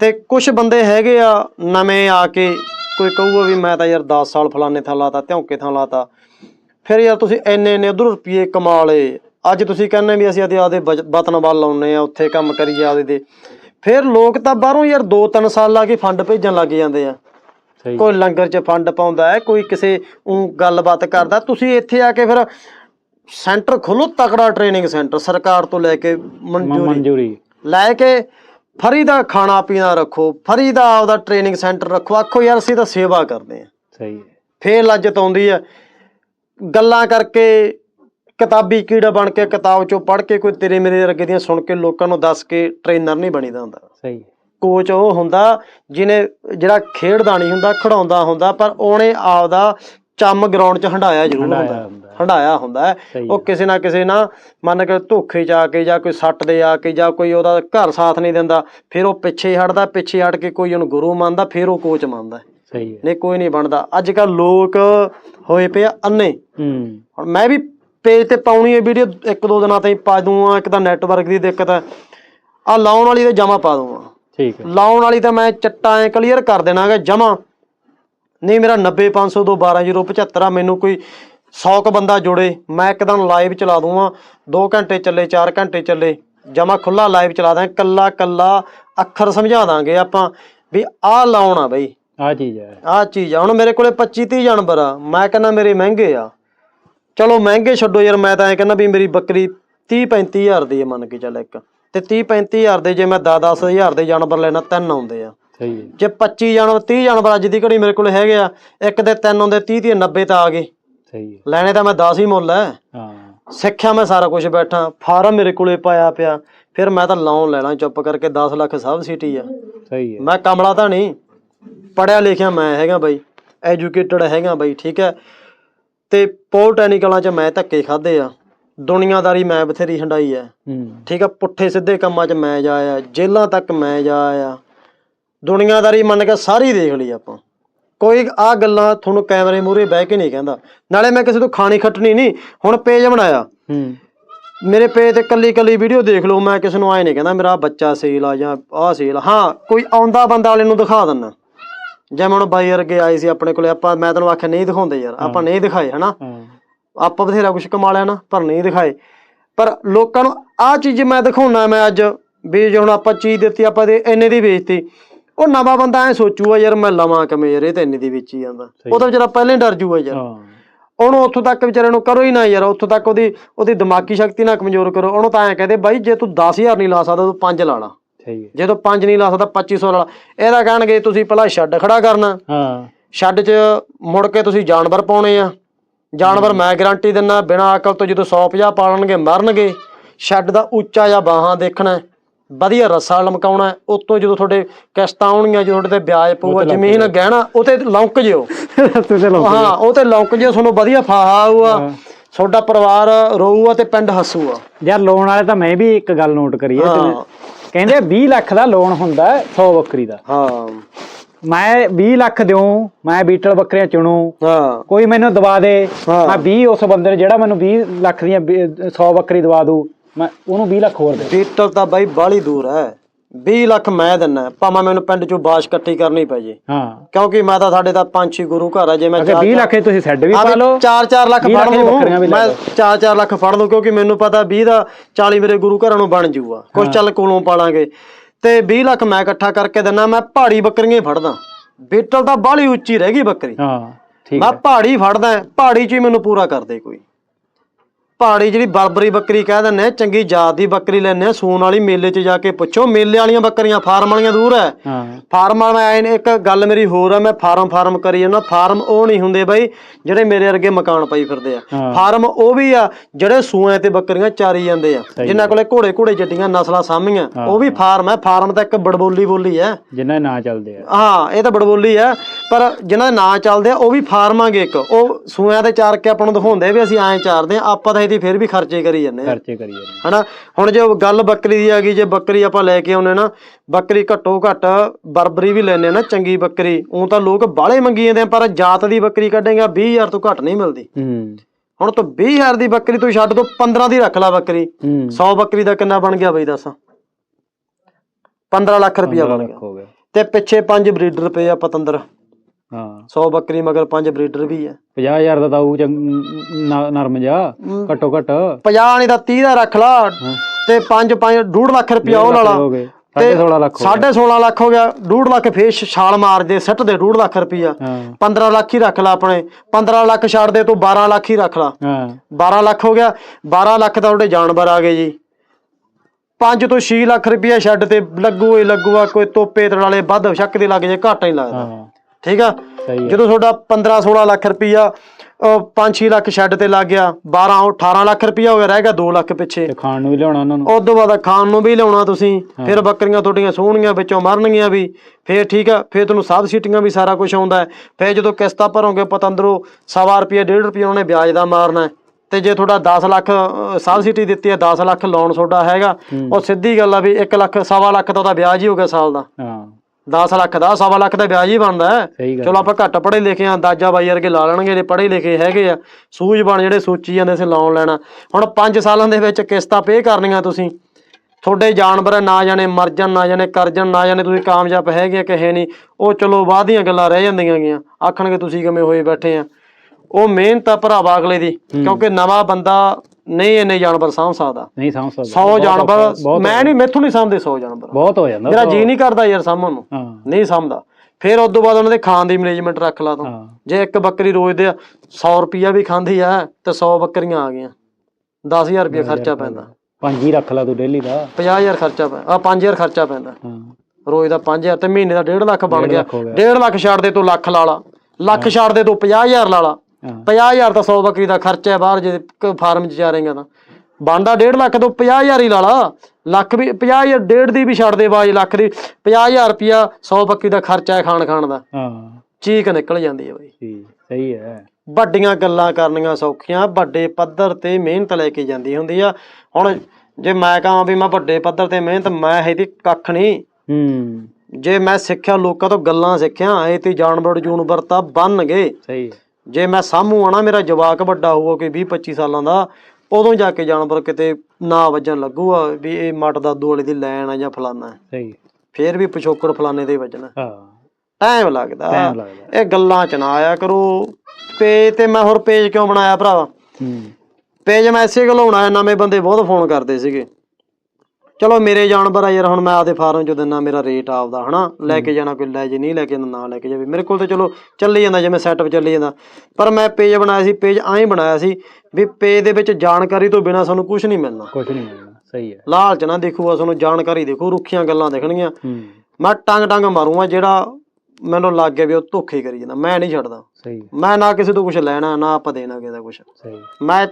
ਤੇ ਕੁਝ ਬੰਦੇ ਹੈਗੇ ਆ ਨਵੇਂ ਆ ਕੇ ਕੋਈ ਕਹੂਗਾ ਵੀ ਮੈਂ ਤਾਂ ਯਾਰ 10 ਸਾਲ ਫਲਾਣੇ ਥਾਂ ਲਾਤਾ ਧੌਂਕੇ ਥਾਂ ਲਾਤਾ। ਫਿਰ ਯਾਰ ਤੁਸੀਂ ਇੰਨੇ ਇੰਨੇ ਉਧਰ ਰੁਪਏ ਕਮਾ ਲਏ। ਅੱਜ ਤੁਸੀਂ ਕਹਿੰਦੇ ਵੀ ਅਸੀਂ ਆਦੇ ਆਦੇ ਵਤਨ ਵੱਲ ਲਾਉਨੇ ਆ ਉੱਥੇ ਕੰਮ ਕਰੀਏ ਆਦੇ ਦੇ ਫਿਰ ਲੋਕ ਤਾਂ ਬਾਹਰੋਂ ਯਾਰ 2-3 ਸਾਲ ਲਾ ਕੇ ਫੰਡ ਭੇਜਣ ਲੱਗ ਜਾਂਦੇ ਆ। ਸਹੀ। ਕੋਈ ਲੰਗਰ 'ਚ ਫੰਡ ਪਾਉਂਦਾ ਹੈ ਕੋਈ ਕਿਸੇ ਊਂ ਗੱਲਬਾਤ ਕਰਦਾ। ਤੁਸੀਂ ਇੱਥੇ ਆ ਕੇ ਫਿਰ ਸੈਂਟਰ ਖੋਲੋ ਤਕੜਾ ਟ੍ਰੇਨਿੰਗ ਸੈਂਟਰ ਸਰਕਾਰ ਤੋਂ ਲੈ ਕੇ ਮਨਜ਼ੂਰੀ। ਮਨਜ਼ੂਰੀ। ਲੈ ਕੇ ਫਰੀ ਦਾ ਖਾਣਾ ਪੀਣਾ ਰੱਖੋ ਫਰੀ ਦਾ ਆਪਦਾ ਟ੍ਰੇਨਿੰਗ ਸੈਂਟਰ ਰੱਖੋ। ਆਖੋ ਯਾਰ ਅਸੀਂ ਤਾਂ ਸੇਵਾ ਕਰਦੇ ਆ। ਸਹੀ ਹੈ। ਫੇਰ ਲੱਜਤ ਆਉਂਦੀ ਹੈ। ਗੱਲਾਂ ਕਰਕੇ ਕਿਤਾਬੀ ਕੀੜਾ ਬਣ ਕੇ ਕਿਤਾਬ ਚੋਂ ਪੜ੍ਹ ਕੇ ਕੋਈ ਤੇਰੇ ਮੇਰੇ ਵਰਗੇ ਦੀਆਂ ਸੁਣ ਕੇ ਲੋਕਾਂ ਨੂੰ ਦੱਸ ਕੇ ਟ੍ਰੇਨਰ ਨਹੀਂ ਬਣੀਦਾ ਹੁੰਦਾ। ਸਹੀ। ਕੋਚ ਉਹ ਹੁੰਦਾ ਜਿਹਨੇ ਜਿਹੜਾ ਖੇਡਦਾ ਨਹੀਂ ਹੁੰਦਾ ਖੜਾਉਂਦਾ ਹੁੰਦਾ ਪਰ ਉਹਨੇ ਆਪਦਾ ਚੰਮ ਗਰਾਊਂਡ 'ਚ ਹੰਡਾਇਆ ਜ਼ਰੂਰ ਹੁੰਦਾ। ਹੰਡਾਇਆ ਹੁੰਦਾ। ਉਹ ਕਿਸੇ ਨਾ ਕਿਸੇ ਨਾ ਮੰਨ ਕੇ ਧੋਖੇ 'ਚ ਆ ਕੇ ਜਾਂ ਕੋਈ ਸੱਟ ਦੇ ਆ ਕੇ ਜਾਂ ਕੋਈ ਉਹਦਾ ਘਰ ਸਾਥ ਨਹੀਂ ਦਿੰਦਾ ਫਿਰ ਉਹ ਪਿੱਛੇ ਹਟਦਾ ਪਿੱਛੇ ਹਟ ਕੇ ਕੋਈ ਉਹਨੂੰ ਗੁਰੂ ਮੰਨਦਾ ਫਿਰ ਉਹ ਕੋਚ ਮੰਨਦਾ। ਸਹੀ ਹੈ। ਨਹੀਂ ਕੋਈ ਨਹੀਂ ਬਣਦਾ। ਅੱਜ ਕੱਲ ਲੋਕ ਹੋਏ ਪਏ ਅੰਨੇ ਹੂੰ। ਹੁਣ ਮੈਂ ਵੀ ਪੇਜ ਤੇ ਪਾਉਣੀ ਹੈ ਵੀਡੀਓ ਇੱਕ ਦੋ ਦਿਨਾਂ ਤਾਈਂ ਪਾ ਦੂੰਗਾ ਇੱਕ ਤਾਂ ਨੈਟਵਰਕ ਦੀ ਦਿੱਕਤ ਹੈ। ਆ ਲਾਉਣ ਵਾਲੀ ਤੇ ਜਮਾ ਪਾ ਦੂੰਗਾ ਠੀਕ ਹੈ। ਲਾਉਣ ਵਾਲੀ ਤਾਂ ਮੈਂ ਚੱਟਾ ਐ ਕਲੀਅਰ ਕਰ ਦੇਣਾਗਾ ਜਮਾ। ਨਹੀਂ ਮੇਰਾ 90500 ਤੋਂ 12075 ਆ ਮੈਨੂੰ ਕੋਈ 100 ਕ ਬੰਦਾ ਜੁੜੇ ਮੈਂ ਇੱਕਦਮ ਲਾਈਵ ਚਲਾ ਦੂੰਗਾ 2 ਘੰਟੇ ਚੱਲੇ 4 ਘੰਟੇ ਚੱਲੇ ਜਮਾ ਖੁੱਲਾ ਲਾਈਵ ਚਲਾ ਦਾਂ ਕੱਲਾ ਕੱਲਾ ਅੱਖਰ ਸਮਝਾ ਦਾਂਗੇ ਆਪਾਂ ਵੀ ਆਹ ਲਾਉਣਾ ਬਈ। ਆ ਚੀਜ਼ ਹੈ ਆਹ ਚੀਜ਼ ਆ। ਹੁਣ ਮੇਰੇ ਕੋਲੇ 25 30 ਜਾਨਵਰ ਆ ਮੈਂ ਕਹਿੰਦਾ ਮੇਰੇ ਮਹਿੰਗੇ ਆ। ਚਲੋ ਮਹਿੰਗੇ ਛੱਡੋ ਯਾਰ ਮੈਂ ਤਾਂ ਐ ਕਹਿੰਦਾ ਵੀ ਮੇਰੀ ਬੱਕਰੀ 30 35 ਹਜ਼ਾਰ ਦੀ ਆ ਮੰਨ ਕੇ ਚੱਲ ਇੱਕ। ਤੇ 30 35 ਹਜ਼ਾਰ ਦੇ ਜੇ ਮੈਂ 10 10 ਹਜ਼ਾਰ ਦੇ ਜਾਨਵਰ ਲੈਣਾ ਤਿੰਨ ਆਉਂਦੇ ਆ। ਸਹੀ ਹੈ। ਜੇ 25 ਜਾਨਵਰ 30 ਜਾਨਵਰ ਅੱਜ ਦੀ ਘੜੀ ਮੇਰੇ ਕੋਲੇ ਹੈਗੇ ਆ ਇੱਕ ਦੇ ਤਿੰਨ ਆਉਂਦੇ 30 ਦੀ 90 ਤਾਂ ਆ ਗਏ। ਸਹੀ ਹੈ। ਲੈਣੇ ਤਾਂ ਮੈਂ 10 ਹੀ ਮੁੱਲ ਹਾਂ। ਸਿੱਖਿਆ ਮੈਂ ਸਾਰਾ ਕੁਝ ਬੈਠਾ ਫਾਰਮ ਮੇਰੇ ਕੋਲੇ ਪਾਇਆ ਪਿਆ ਫਿਰ ਮੈਂ ਤਾਂ ਲੋਨ ਲੈਣਾ ਚੁੱਪ ਕਰਕੇ 10 ਲੱਖ ਸਬਸਿਡੀ ਆ। ਸਹੀ ਹੈ। ਮੈਂ ਕਮਲਾ ਤਾਂ ਨਹੀਂ ਪੜਿਆ ਲਿਖਿਆ ਮੈਂ ਹੈਗਾ ਬਾਈ ਐਜੂਕੇਟਡ ਹੈਗਾ ਬਾਈ ਠੀਕ ਹੈ ਤੇ ਪੋਲੀਟੈਕਨਿਕਲਾਂ 'ਚ ਮੈਂ ਧੱਕੇ ਖਾਦੇ ਆ। ਦੁਨੀਆਦਾਰੀ ਮੈਂ ਬਥੇਰੀ ਹੰਡਾਈ ਆ। ਹੂੰ। ਠੀਕ ਆ ਪੁੱਠੇ ਸਿੱਧੇ ਕੰਮਾਂ 'ਚ ਮੈਂ ਜਾ ਆਇਆ ਜੇਲ੍ਹਾਂ ਤੱਕ ਮੈਂ ਜਾ ਆਇਆ ਦੁਨੀਆਦਾਰੀ ਮੰਨ ਕੇ ਸਾਰੀ ਦੇਖ ਲਈ ਆਪਾਂ। ਕੋਈ ਆ ਗੱਲਾਂ ਤੁਹਾਨੂੰ ਕੈਮਰੇ ਮੂਹਰੇ ਬਹਿ ਕੇ ਨਹੀਂ ਕਹਿੰਦਾ। ਨਾਲੇ ਮੈਂ ਕਿਸੇ ਤੋਂ ਖਾਣੀ ਖੱਟਣੀ ਨਹੀਂ ਹੁਣ ਪੇਜ ਬਣਾਇਆ। ਹੂੰ। ਮੇਰੇ ਪੇਜ ਤੇ ਕੱਲੀ ਕੱਲੀ ਵੀਡੀਓ ਦੇਖ ਲਓ ਮੈਂ ਕਿਸੇ ਨੂੰ ਆਏ ਨਹੀਂ ਕਹਿੰਦਾ ਮੇਰਾ ਬੱਚਾ ਸੇਲ ਆ ਜਾਂ ਆਹ ਸੇਲ। ਹਾਂ ਕੋਈ ਆਉਂਦਾ ਬੰਦਾ ਵਾਲੇ ਨੂੰ ਦਿਖਾ ਦਿੰਨਾ ਜਿਵੇਂ ਹੁਣ ਬਾਈ ਵਰਗੇ ਆਏ ਸੀ ਆਪਣੇ ਕੋਲੇ ਆਪਾਂ ਮੈਂ ਤੈਨੂੰ ਆਖਿਆ ਨਹੀਂ ਦਿਖਾਉਂਦੇ ਯਾਰ ਆਪਾਂ ਨਹੀਂ ਦਿਖਾਏ ਹਨਾ? ਆਪਾਂ ਬਥੇਰਾ ਕੁਝ ਕਮਾ ਲਿਆ ਨਾ ਪਰ ਨਹੀਂ ਦਿਖਾਏ। ਪਰ ਲੋਕਾਂ ਨੂੰ ਆਹ ਚੀਜ਼ ਮੈਂ ਦਿਖਾਉਣਾ ਮੈਂ ਅੱਜ ਵੀ ਜੇ ਹੁਣ ਆਪਾਂ ਚੀਜ਼ ਦਿੱਤੀ ਆਪਾਂ ਦੇ ਇੰਨੇ ਦੀ ਵੇਚਤੀ। ਉਹ ਨਵਾਂ ਬੰਦਾ ਐ ਸੋਚੂਗਾ ਯਾਰ ਮੈਂ ਲਵਾਂ ਕਿਵੇਂ ਯਾਰ ਇਹ ਤਾਂ ਇੰਨੇ ਦੀ ਵੇਚੀ ਜਾਂਦਾ। ਉਹ ਤਾਂ ਵਿਚਾਰਾ ਪਹਿਲਾਂ ਹੀ ਡਰ ਜੂਗਾ ਯਾਰ। ਉਹਨੂੰ ਉੱਥੋਂ ਤੱਕ ਵਿਚਾਰੇ ਨੂੰ ਕਰੋ ਹੀ ਨਾ ਯਾਰ ਉੱਥੋਂ ਤੱਕ ਉਹਦੀ ਉਹਦੀ ਦਿਮਾਗੀ ਸ਼ਕਤੀ ਨਾ ਕਮਜ਼ੋਰ ਕਰੋ। ਉਹਨੂੰ ਤਾਂ ਐਂ ਕਹਦੇ ਬਾਈ ਜੇ ਤੂੰ 10000 ਨਹੀਂ ਲਾ ਸਕਦਾ ਤੂੰ 5 ਲਾ ਲਾ। ਸਹੀ ਹੈ। ਜੇ ਤੂੰ 5 ਨਹੀਂ ਲਾ ਸਕਦਾ 2500 ਲਾ ਲਾ। ਇਹਦਾ ਕਹਿਣਗੇ ਤੁਸੀਂ ਪਹਿਲਾਂ ਛੱਡ ਖੜਾ ਕਰਨਾ। ਹਾਂ। ਛੱਡ 'ਚ ਮੁੜ ਕੇ ਤੁਸੀਂ ਜਾਨਵਰ ਪਾਉਣੇ ਆ। ਜਾਨਵਰ ਮੈਂ ਗਾਰੰਟੀ ਦਿੰਨਾ ਬਿਨਾਂ ਅਕਲ ਤੋਂ ਜਦੋਂ 150 ਪਾਲਣਗੇ ਮਰਨਗੇ। ਛੱਡ ਦਾ ਉੱਚਾ ਜਾਂ ਬਾਹਾਂ ਦੇਖਣਾ ਵਧੀਆ ਰੱਸਾ ਲਮਕਾਉਣਾ ਉੱਤੋਂ ਜਦੋਂ ਤੁਹਾਡੇ ਕਿਸ਼ਤਾਂ ਆਉਣਗੀਆਂ ਜਦੋਂ ਤੁਹਾਡੇ ਤੇ ਵਿਆਜ ਪਊਗਾ ਜ਼ਮੀਨ ਗਹਿਣਾ ਉਹ ਤੇ ਲੌਂਕ ਜਿਓ ਹਾਂ ਉਹ ਤੇ ਲੌਂਕ ਜਿਓ ਤੁਹਾਨੂੰ ਵਧੀਆ ਫਾਹਾ ਆਊਗਾ। ਤੁਹਾਡਾ ਪਰਿਵਾਰ ਰੋਊਗਾ ਤੇ ਪਿੰਡ ਹੱਸੂਗਾ। ਯਾਰ ਲੋਨ ਵਾਲੇ ਤਾਂ ਮੈਂ ਵੀ ਇੱਕ ਗੱਲ ਨੋਟ ਕਰੀ ਹੈ। ਕਹਿੰਦੇ 20 ਲੱਖ ਦਾ ਲੋਨ ਹੁੰਦਾ 100 ਬੱਕਰੀ ਦਾ। ਹਾਂ। ਮੈਂ 20 ਲੱਖ ਦਿਉ ਮੈਂ ਬੀਟਲ ਬੱਕਰੀਆਂ ਚੁਣੂ ਹਾਂ। ਕੋਈ ਮੈਨੂੰ ਦਵਾ ਦੇ। ਮੈਂ 20 ਉਸ ਬੰਦੇ ਨੂੰ ਜਿਹੜਾ ਮੈਨੂੰ 20 ਲੱਖ ਦੀਆਂ 100 ਬੱਕਰੀ ਦਵਾ ਦੂ ਮੈਂ ਉਹਨੂੰ 20 ਲੱਖ ਹੋਰ ਦੇ ਬੀਟਲ ਤਾਂ ਬਾਈ ਬਾਲੀ ਦੂਰ ਹੈ। 20 ਲੱਖ ਮੈਂ ਦਿੰਨਾ ਭਾਵੇਂ ਮੈਨੂੰ ਪਿੰਡ ਚੋਂ ਬਾਸ਼ ਇਕੱਠੀ ਕਰਨੀ ਪੈ ਜੇ। ਹਾਂ। ਕਿਉਂਕਿ ਮੈਂ ਤਾਂ ਸਾਡੇ ਤਾਂ ਪੰਜ ਛੇ ਗੁਰੂ ਘਰ ਆ ਜੇ ਮੈਂ ਅਗੇ 20 ਲੱਖ ਤੁਸੀਂ ਸੈੱਡ ਵੀ ਪਾ ਲਓ। 4-4 ਲੱਖ 20 ਫੜ ਲਓ। ਮੈਂ ਲਓ। 4-4 ਲੱਖ ਫੜ ਲਓ ਕਿਉਂਕਿ ਮੈਨੂੰ ਪਤਾ 20 ਦਾ 40 ਮੇਰੇ ਗੁਰੂ ਘਰਾਂ ਨੂੰ ਬਣ ਜੂਗਾ ਕੁਛ ਚੱਲ ਕੋਲੋਂ ਪਾਲਾਂਗੇ। ਤੇ 20 ਲੱਖ ਮੈਂ ਇਕੱਠਾ ਕਰਕੇ ਦਿੰਨਾ ਮੈਂ ਪਹਾੜੀ ਬੱਕਰੀਆਂ ਹੀ ਫੜਦਾ। ਬੀਟਲ ਤਾਂ ਬਾਹਲੀ ਉੱਚੀ ਰਹਿ ਗਈ ਬੱਕਰੀ। ਹਾਂ ਠੀਕ ਮੈਂ ਪਹਾੜੀ ਫੜਦਾ ਪਹਾੜੀ 'ਚ ਹੀ ਮੈਨੂੰ ਪੂਰਾ ਕਰਦੇ ਕੋਈ। ਪਹਾੜੀ ਜਿਹੜੀ ਬਰਬਰੀ ਬੱਕਰੀ ਕਹਿ ਆ ਚੰਗੀ ਜਾਤ ਦੀ ਬੱਕਰੀ ਲੈਣੇ ਆ ਸੂਣ ਵਾਲੀ ਮੇਲੇ 'ਚ ਜਾ ਕੇ ਪੁੱਛੋ। ਮੇਲੇ ਵਾਲੀਆਂ ਬੱਕਰੀਆਂ ਫਾਰਮ ਵਾਲੀਆਂ ਦੂਰ ਹੈ ਹਾਂ। ਫਾਰਮ ਵਾਲਾ ਮੈਂ ਐਨ ਇੱਕ ਗੱਲ ਮੇਰੀ ਹੋਰ ਆ ਮੈਂ ਫਾਰਮ ਫਾਰਮ ਕਰੀ ਜਾਂਦਾ। ਫਾਰਮ ਉਹ ਨਹੀਂ ਹੁੰਦੇ ਬਾਈ ਜਿਹੜੇ ਮੇਰੇ ਵਰਗੇ ਮਕਾਨ ਪਾਈ ਫਿਰਦੇ ਆ। ਹਾਂ। ਫਾਰਮ ਉਹ ਵੀ ਆ ਜਿਹੜੇ ਸੂਆਂ ਤੇ ਬੱਕਰੀਆਂ ਚਾਰੀ ਜਾਂਦੇ ਆ। ਜਿਨ੍ਹਾਂ ਕੋਲੇ ਘੋੜੇ ਘੋੜੇ ਜੱਟੀਆਂ ਨਸਲਾਂ ਸਾਂਭੀਆਂ ਉਹ ਵੀ ਫਾਰਮ ਹੈ ਫਾਰਮ ਤਾਂ ਇੱਕ ਬੜਬੋਲੀ ਬੋਲੀ ਹੈ ਜਿੰਨਾ ਨਾਂ ਚੱਲਦੇ ਆ। ਹਾਂ ਇਹ ਤਾਂ ਬੜਬੋਲੀ ਹੈ ਪਰ ਜਿਨ੍ਹਾਂ ਦੇ ਨਾਂ ਚੱਲਦੇ ਆ ਉਹ ਵੀ ਫਾਰਮਾਂਗੇ ਇੱਕ। ਉਹ ਸੂਆਂ ਤੇ ਚਾਰ ਕੇ ਆਪਾਂ ਨੂੰ ਦਿਖਾਉਂਦੇ ਵੀ ਅਸੀਂ ਐਂ ਚਾਰਦੇ ਆ ਆਪਾਂ ਤਾਂ ਇਹਦੀ ਫਿਰ ਵੀ ਖਰਚੇ ਕਰੀ ਜਾਂਦੇ ਆ। ਖਰਚੇ ਕਰੀ ਜਾਂਦੇ ਹਨਾ? ਹੁਣ ਜੇ ਗੱਲ ਬੱਕਰੀ ਦੀ ਆ ਗਈ ਜੇ ਬੱਕਰੀ ਆਪਾਂ ਲੈ ਕੇ ਆਉਨੇ ਨਾ ਬੱਕਰੀ ਘੱਟੋ ਘੱਟ ਬਰਬਰੀ ਵੀ ਲੈਨੇ ਨਾ ਚੰਗੀ ਬੱਕਰੀ। ਉਹ ਤਾਂ ਲੋਕ ਬਾਹਲੇ ਮੰਗੀ ਜਾਂਦੇ ਪਰ ਜਾਤ ਦੀ ਬੱਕਰੀ ਕੱਢੇਗਾ 20000 ਤੋਂ ਘੱਟ ਨਹੀਂ ਮਿਲਦੀ। ਹੂੰ। ਹੁਣ ਤੂੰ 20000 ਦੀ ਬੱਕਰੀ ਤੂੰ ਛੱਡ ਤੋਂ 15 ਦੀ ਰੱਖ ਲੈ ਬੱਕਰੀ। ਹੂੰ। 100 ਬੱਕਰੀ ਦਾ ਕਿੰਨਾ ਬਣ ਗਿਆ ਬਈ ਦੱਸ? 15 ਲੱਖ ਰੁਪਇਆ ਬਣ ਗਿਆ। ਤੇ ਪਿੱਛੇ ਪੰਜ ਬਰੀਡਰ ਪਏ ਆ ਪਤੰਦਰ। ਹਾਂ। 100 ਬੱਕਰੀ ਮਗਰ ਪੰਜ ਬਰੀਡਰ ਵੀ ਆ। 50000 ਦਾ ਤਾਂ ਉਹ ਚੰਗ- ਨ- ਨਰਮ ਜਾ ਘੱਟੋ ਘੱਟ। 50 ਨਹੀਂ ਤਾਂ 30 ਦਾ ਰੱਖ ਲਾ ਤੇ 5 5 2.5 ਲੱਖ ਰੁਪਇਆ ਉਹ ਲਾ ਲਾ। ਹੋ ਗਏ। 16.5 ਲੱਖ ਹੋ ਸਾਢੇ 16 ਲੱਖ ਹੋ ਗਿਆ 2.5 ਲੱਖ ਫੇਰ ਛਾਲ ਮਾਰ ਦੇ ਸੱਟ ਦੇ 2.5 ਲੱਖ ਰੁਪਇਆ। ਹਾਂ। 15 ਲੱਖ ਹੀ ਰੱਖ ਲਾ ਆਪਣੇ 15 ਲੱਖ ਛੱਡ ਦੇ ਤੂੰ 12 ਲੱਖ ਹੀ ਰੱਖ ਲਾ। ਹਾਂ। 12 ਲੱਖ ਹੋ ਗਿਆ 12 ਲੱਖ ਦਾ ਤੁਹਾਡੇ ਜਾਨਵਰ ਆ ਗਏ ਜੀ। 5 ਤੋਂ 6 ਲੱਖ ਰੁਪਇਆ ਛੱਡ ਤੇ ਲੱਗੂ ਹੀ ਲੱਗੂਗਾ ਕੋਈ ਤੋਪੇ ਤੜਾਲੇ ਵੱਧ ਸ਼ੱਕ ਦੇ ਲੱਗ ਜੇ ਘਾਟਾ ਹੀ ਲੱਗਦਾ। ਹਾਂ। ਠੀਕ ਆ? ਸਹੀ ਹੈ। ਜਦੋਂ ਤੁਹਾਡਾ 15 16 ਲੱਖ ਰੁਪਇਆ 5-6 ਲੱਖ ਛੱਡ ਤੇ ਲੱਗ ਗਿਆ 12 ਉਹ 18 ਲੱਖ ਰੁਪਇਆ ਹੋ ਗਿਆ ਰਹਿ ਗਿਆ 2 ਲੱਖ ਪਿੱਛੇ। ਤੇ ਖਾਣ ਨੂੰ ਵੀ ਲਿਆਉਣਾ ਉਹਨਾਂ ਨੂੰ। ਉਸ ਤੋਂ ਬਾਅਦ ਖਾਣ ਨੂੰ ਵੀ ਲਿਆਉਣਾ ਤੁਸੀਂ ਫਿਰ ਬੱਕਰੀਆਂ ਤੁਹਾਡੀਆਂ ਸੋਹਣੀਆਂ ਵਿੱਚੋਂ ਮਰਨਗੀਆਂ ਵੀ ਫਿਰ ਠੀਕ ਆ ਫਿਰ ਤੁਹਾਨੂੰ ਸਬ ਸੀਟੀਆਂ ਵੀ ਸਾਰਾ ਕੁਝ ਆਉਂਦਾ ਹੈ। ਫਿਰ ਜਦੋਂ ਕਿਸ਼ਤਾਂ ਭਰੋਗੇ ਪਤੰਦਰੋਂ ਸਵਾ ਰੁਪਏ 1.5 ਰੁਪਏ ਉਹਨੇ ਵਿਆਜ ਦਾ ਮਾਰਨਾ ਹੈ। ਤੇ ਜੇ ਤੁਹਾਡਾ 10 ਲੱਖ ਸਬਸਿਡੀ ਦਿੱਤੀ ਹੈ 10 ਲੱਖ ਲੋਨ ਤੁਹਾਡਾ ਹੈਗਾ ਉਹ ਸਿੱਧੀ ਗੱਲ ਆ ਵੀ 1 ਲੱਖ ਸਵਾ ਲੱਖ ਦਾ ਉਹਦਾ ਵਿਆਜ ਹੀ ਹੋ ਗਿਆ ਸਾਲ ਦਾ। ਹਾਂ। 10 ਲੱਖ ਦਾ ਸਵਾ ਲੱਖ ਦਾ ਵਿਆਜ ਹੀ ਬਣਦਾ ਹੈ। ਸਹੀ ਗੱਲ ਚਲੋ ਆਪਾਂ ਘੱਟ ਪੜ੍ਹੇ ਲਿਖੇ ਆ ਅੰਦਾਜ਼ਾ ਬਾਈ ਵਰਗੇ ਲਾ ਲੈਣਗੇ ਜਿਹੜੇ ਪੜ੍ਹੇ ਲਿਖੇ ਹੈਗੇ ਆ। ਸੂਝਵਾਨ ਜਿਹੜੇ ਸੋਚੀ ਜਾਂਦੇ ਸੀ ਲੋਨ ਲੈਣਾ। ਹੁਣ 5 ਸਾਲਾਂ ਦੇ ਵਿੱਚ ਕਿਸ਼ਤਾਂ ਪੇ ਕਰਨੀਆਂ ਤੁਸੀਂ। ਤੁਹਾਡੇ ਜਾਨਵਰ ਨਾ ਜਾਣੇ ਮਰ ਜਾਣ ਨਾ ਜਾਣੇ ਕਰ ਜਾਣ ਨਾ ਜਾਣੇ ਤੁਸੀਂ ਕਾਮਯਾਬ ਹੈਗੇ ਕਿ ਹੈ ਨਹੀਂ। ਉਹ ਚਲੋ ਬਾਅਦ ਦੀਆਂ ਗੱਲਾਂ ਰਹਿ ਜਾਂਦੀਆਂ ਗੀਆਂ। ਆਖਣਗੇ ਤੁਸੀਂ ਕਿਵੇਂ ਹੋਏ ਬੈਠੇ ਆ। ਉਹ ਮਿਹਨਤ ਆ ਭਰਾਵਾ ਅਗਲੇ ਦੀ ਕਿਉਂਕਿ ਨਵਾਂ ਬੰਦਾ ਨਹੀਂ ਇੰਨੇ ਜਾਨਵਰ ਸਾਂਭ ਸਕਦਾ। ਨਹੀਂ ਸਮਝ ਸਕਦਾ। 100 ਜਾਨਵਰ ਮੈਂ ਨਹੀਂ ਮੈਥੋਂ ਨਹੀਂ ਸਾਂਭਦੇ 100 ਜਾਨਵਰ। ਬਹੁਤ ਹੋ ਜਾਂਦਾ ਮੇਰਾ ਜੀ ਨਹੀਂ ਕਰਦਾ ਯਾਰ ਸਾਂਭਣ ਨੂੰ। ਨਹੀਂ ਸਮਝਦਾ ਫਿਰ ਉਸ ਤੋਂ ਬਾਅਦ ਉਹਨਾਂ ਦੇ ਖਾਣ ਦੀ ਮੈਨੇਜਮੈਂਟ ਰੱਖ ਲਾ ਤੂੰ। ਜੇ ਇੱਕ ਬੱਕਰੀ ਰੋਜ਼ ਦੇ 100 ਰੁਪਿਆ ਵੀ ਖਾਂਦੀ ਆ ਤੇ 100 ਬੱਕਰੀਆਂ ਆ ਗਈਆਂ। 10000 ਰੁਪਿਆ ਖਰਚਾ ਪੈਂਦਾ। ਪੰਜ ਹੀ ਰੱਖ ਲਾ ਤੂੰ ਡੇਲੀ ਦਾ। 50000 ਖਰਚਾ ਪੈ ਆ 5000 ਖਰਚਾ ਪੈਂਦਾ। ਰੋਜ਼ ਦਾ 5000 ਤੇ ਮਹੀਨੇ ਦਾ 1.5 ਲੱਖ ਬਣ ਗਿਆ। ਲੱਖ ਹੋ ਗਿਆ। 1.5 ਲੱਖ ਛੱਡ ਦੇ ਤੂੰ ਲੱਖ ਲਾ ਲਾ। ਲੱਖ ਛੱਡ ਦੇ ਤੂੰ 50000 ਲਾ ਲਾ। 50000 ਤਾਂ 100 ਬੱਕਰੀ ਦਾ ਖਰਚਾ ਹੈ ਬਾਹਰ ਜੇ ਫਾਰਮ 'ਚ ਚਾਰੇਂਗਾ ਤਾਂ। ਬਣਦਾ 1.5 ਲੱਖ ਤੋਂ 50000 ਹੀ ਲਾ ਲਾ। ਲੱਖ ਵੀ 50000 ਡੇਢ ਦੀ ਵੀ ਛੱਡ ਦੇ ਬਾਜ ਲੱਖ ਦੀ 50000 ਰੁਪਿਆ 100 ਬੱਕਰੀ ਦਾ ਖਰਚਾ ਹੈ ਖਾਣ ਖਾਣ ਦਾ। ਹਾਂ। ਚੀਕ ਨਿਕਲ ਜਾਂਦੀ ਹੈ ਬਈ। ਸਹੀ ਹੈ। ਵੱਡੀਆਂ ਗੱਲਾਂ ਕਰਨੀਆਂ ਸੌਖੀਆਂ ਵੱਡੇ ਪੱਧਰ ਤੇ ਮਿਹਨਤ ਲੈ ਕੇ ਜਾਂਦੀ ਹੁੰਦੀ ਆ। ਹੁਣ ਜੇ ਮੈਂ ਕਹਾਂ ਵੀ ਮੈਂ ਵੱਡੇ ਪੱਧਰ ਤੇ ਮਿਹਨਤ ਮੈਂ ਇਹਦੀ ਕੱਖ ਨਹੀਂ। ਹੂੰ। ਜੇ ਮੈਂ ਸਿੱਖਿਆ ਲੋਕਾਂ ਤੋਂ ਗੱਲਾਂ ਸਿੱਖਿਆ ਇਹ ਤੇ ਜਾਨਵਰ ਜੂਨਵਰ ਤਾਂ ਬਣ ਗਏ ਸਹੀ ਜੇ ਮੈਂ ਸਾਹਮੂ ਆਣਾ ਮੇਰਾ ਜਵਾਕ ਵੱਡਾ ਹੋਊਗਾ ਕੋਈ 20 25 ਸਾਲਾਂ ਦਾ ਉਦੋਂ ਜਾ ਕੇ ਜਾਨਵਰ ਕਿਤੇ ਨਾ ਵੱਜਣ ਲੱਗੂਗਾ ਵੀ ਇਹ ਮੱਟ ਦਾ ਵਾਲੇ ਦੀ ਲੈਣ ਆ ਜਾਂ ਫਲਾਨਾ। ਹੈ। ਸਹੀ। ਫੇਰ ਵੀ ਪਿਛੋਕੜ ਫਲਾਣੇ ਦੇ ਵੱਜਣਾ। ਹਾਂ। ਟਾਈਮ ਲੱਗਦਾ। ਟਾਈਮ ਲੱਗਦਾ। ਇਹ ਗੱਲਾਂ ਚ ਨਾ ਆਇਆ ਕਰੋ। ਪੇਜ ਤੇ ਮੈਂ ਹੋਰ ਪੇਜ ਕਿਉਂ ਬਣਾਇਆ ਭਰਾਵਾ? ਹੂੰ। ਪੇਜ ਮੈਂ ਇਸੇ ਗੱਲੋਂ ਬਣਾਇਆ ਨਵੇਂ ਬੰਦੇ ਬਹੁਤ ਫੋਨ ਕਰਦੇ ਸੀਗੇ। ਚਲੋ ਮੇਰੇ ਜਾਨਵਰ ਆ ਯਾਰ ਹੁਣ ਮੈਂ ਆਪਦੇ ਫਾਰਮ ਚ ਦਿੰਨਾ ਮੇਰਾ ਰੇਟ ਆਪਦਾ ਹਨਾ? ਲੈ ਕੇ ਜਾਣਾ ਕੋਈ ਲੈ ਜੇ ਨਹੀਂ ਲੈ ਕੇ ਨਾ ਲੈ ਕੇ ਜਾਵੇ। ਮੇਰੇ ਕੋਲ ਤਾਂ ਚਲੋ ਚੱਲੀ ਜਾਂਦਾ ਜਿਵੇਂ ਸੈਟਅਪ ਚੱਲੀ ਜਾਂਦਾ। ਪਰ ਮੈਂ ਪੇਜ ਬਣਾਇਆ ਸੀ ਪੇਜ ਐਂ ਬਣਾਇਆ ਸੀ ਵੀ ਪੇਜ ਦੇ ਵਿੱਚ ਜਾਣਕਾਰੀ ਤੋਂ ਬਿਨਾ ਸਾਨੂੰ ਕੁਝ ਨਹੀਂ ਮਿਲਣਾ। ਕੁਝ ਨਹੀਂ ਮਿਲਣਾ ਸਹੀ ਹੈ। ਲਾਲਚ ਨਾ ਦੇਖੂਗਾ ਤੁਹਾਨੂੰ ਜਾਣਕਾਰੀ ਦੇਖੋ ਰੁੱਖੀਆਂ ਗੱਲਾਂ ਦੇਖਣਗੀਆਂ। ਮੈਂ ਟੰਗ ਟੰਗ ਮਾਰੂੰਗਾ ਜਿਹੜਾ ਮੈਨੂੰ ਲੱਗ ਗਿਆ ਵੀ ਉਹ ਧੋਖੇ ਕਰੀ ਜਾਂਦਾ ਮੈਂ ਨਹੀਂ ਛੱਡਦਾ। ਸਹੀ ਮੈਂ ਨਾ ਕਿਸੇ ਤੋਂ ਕੁਝ ਲੈਣਾ ਨਾ ਆਪਾਂ ਦੇਣਾ ਕਿਸੇ ਦਾ ਕੁਝ ਸਹੀ। ਮੈਂ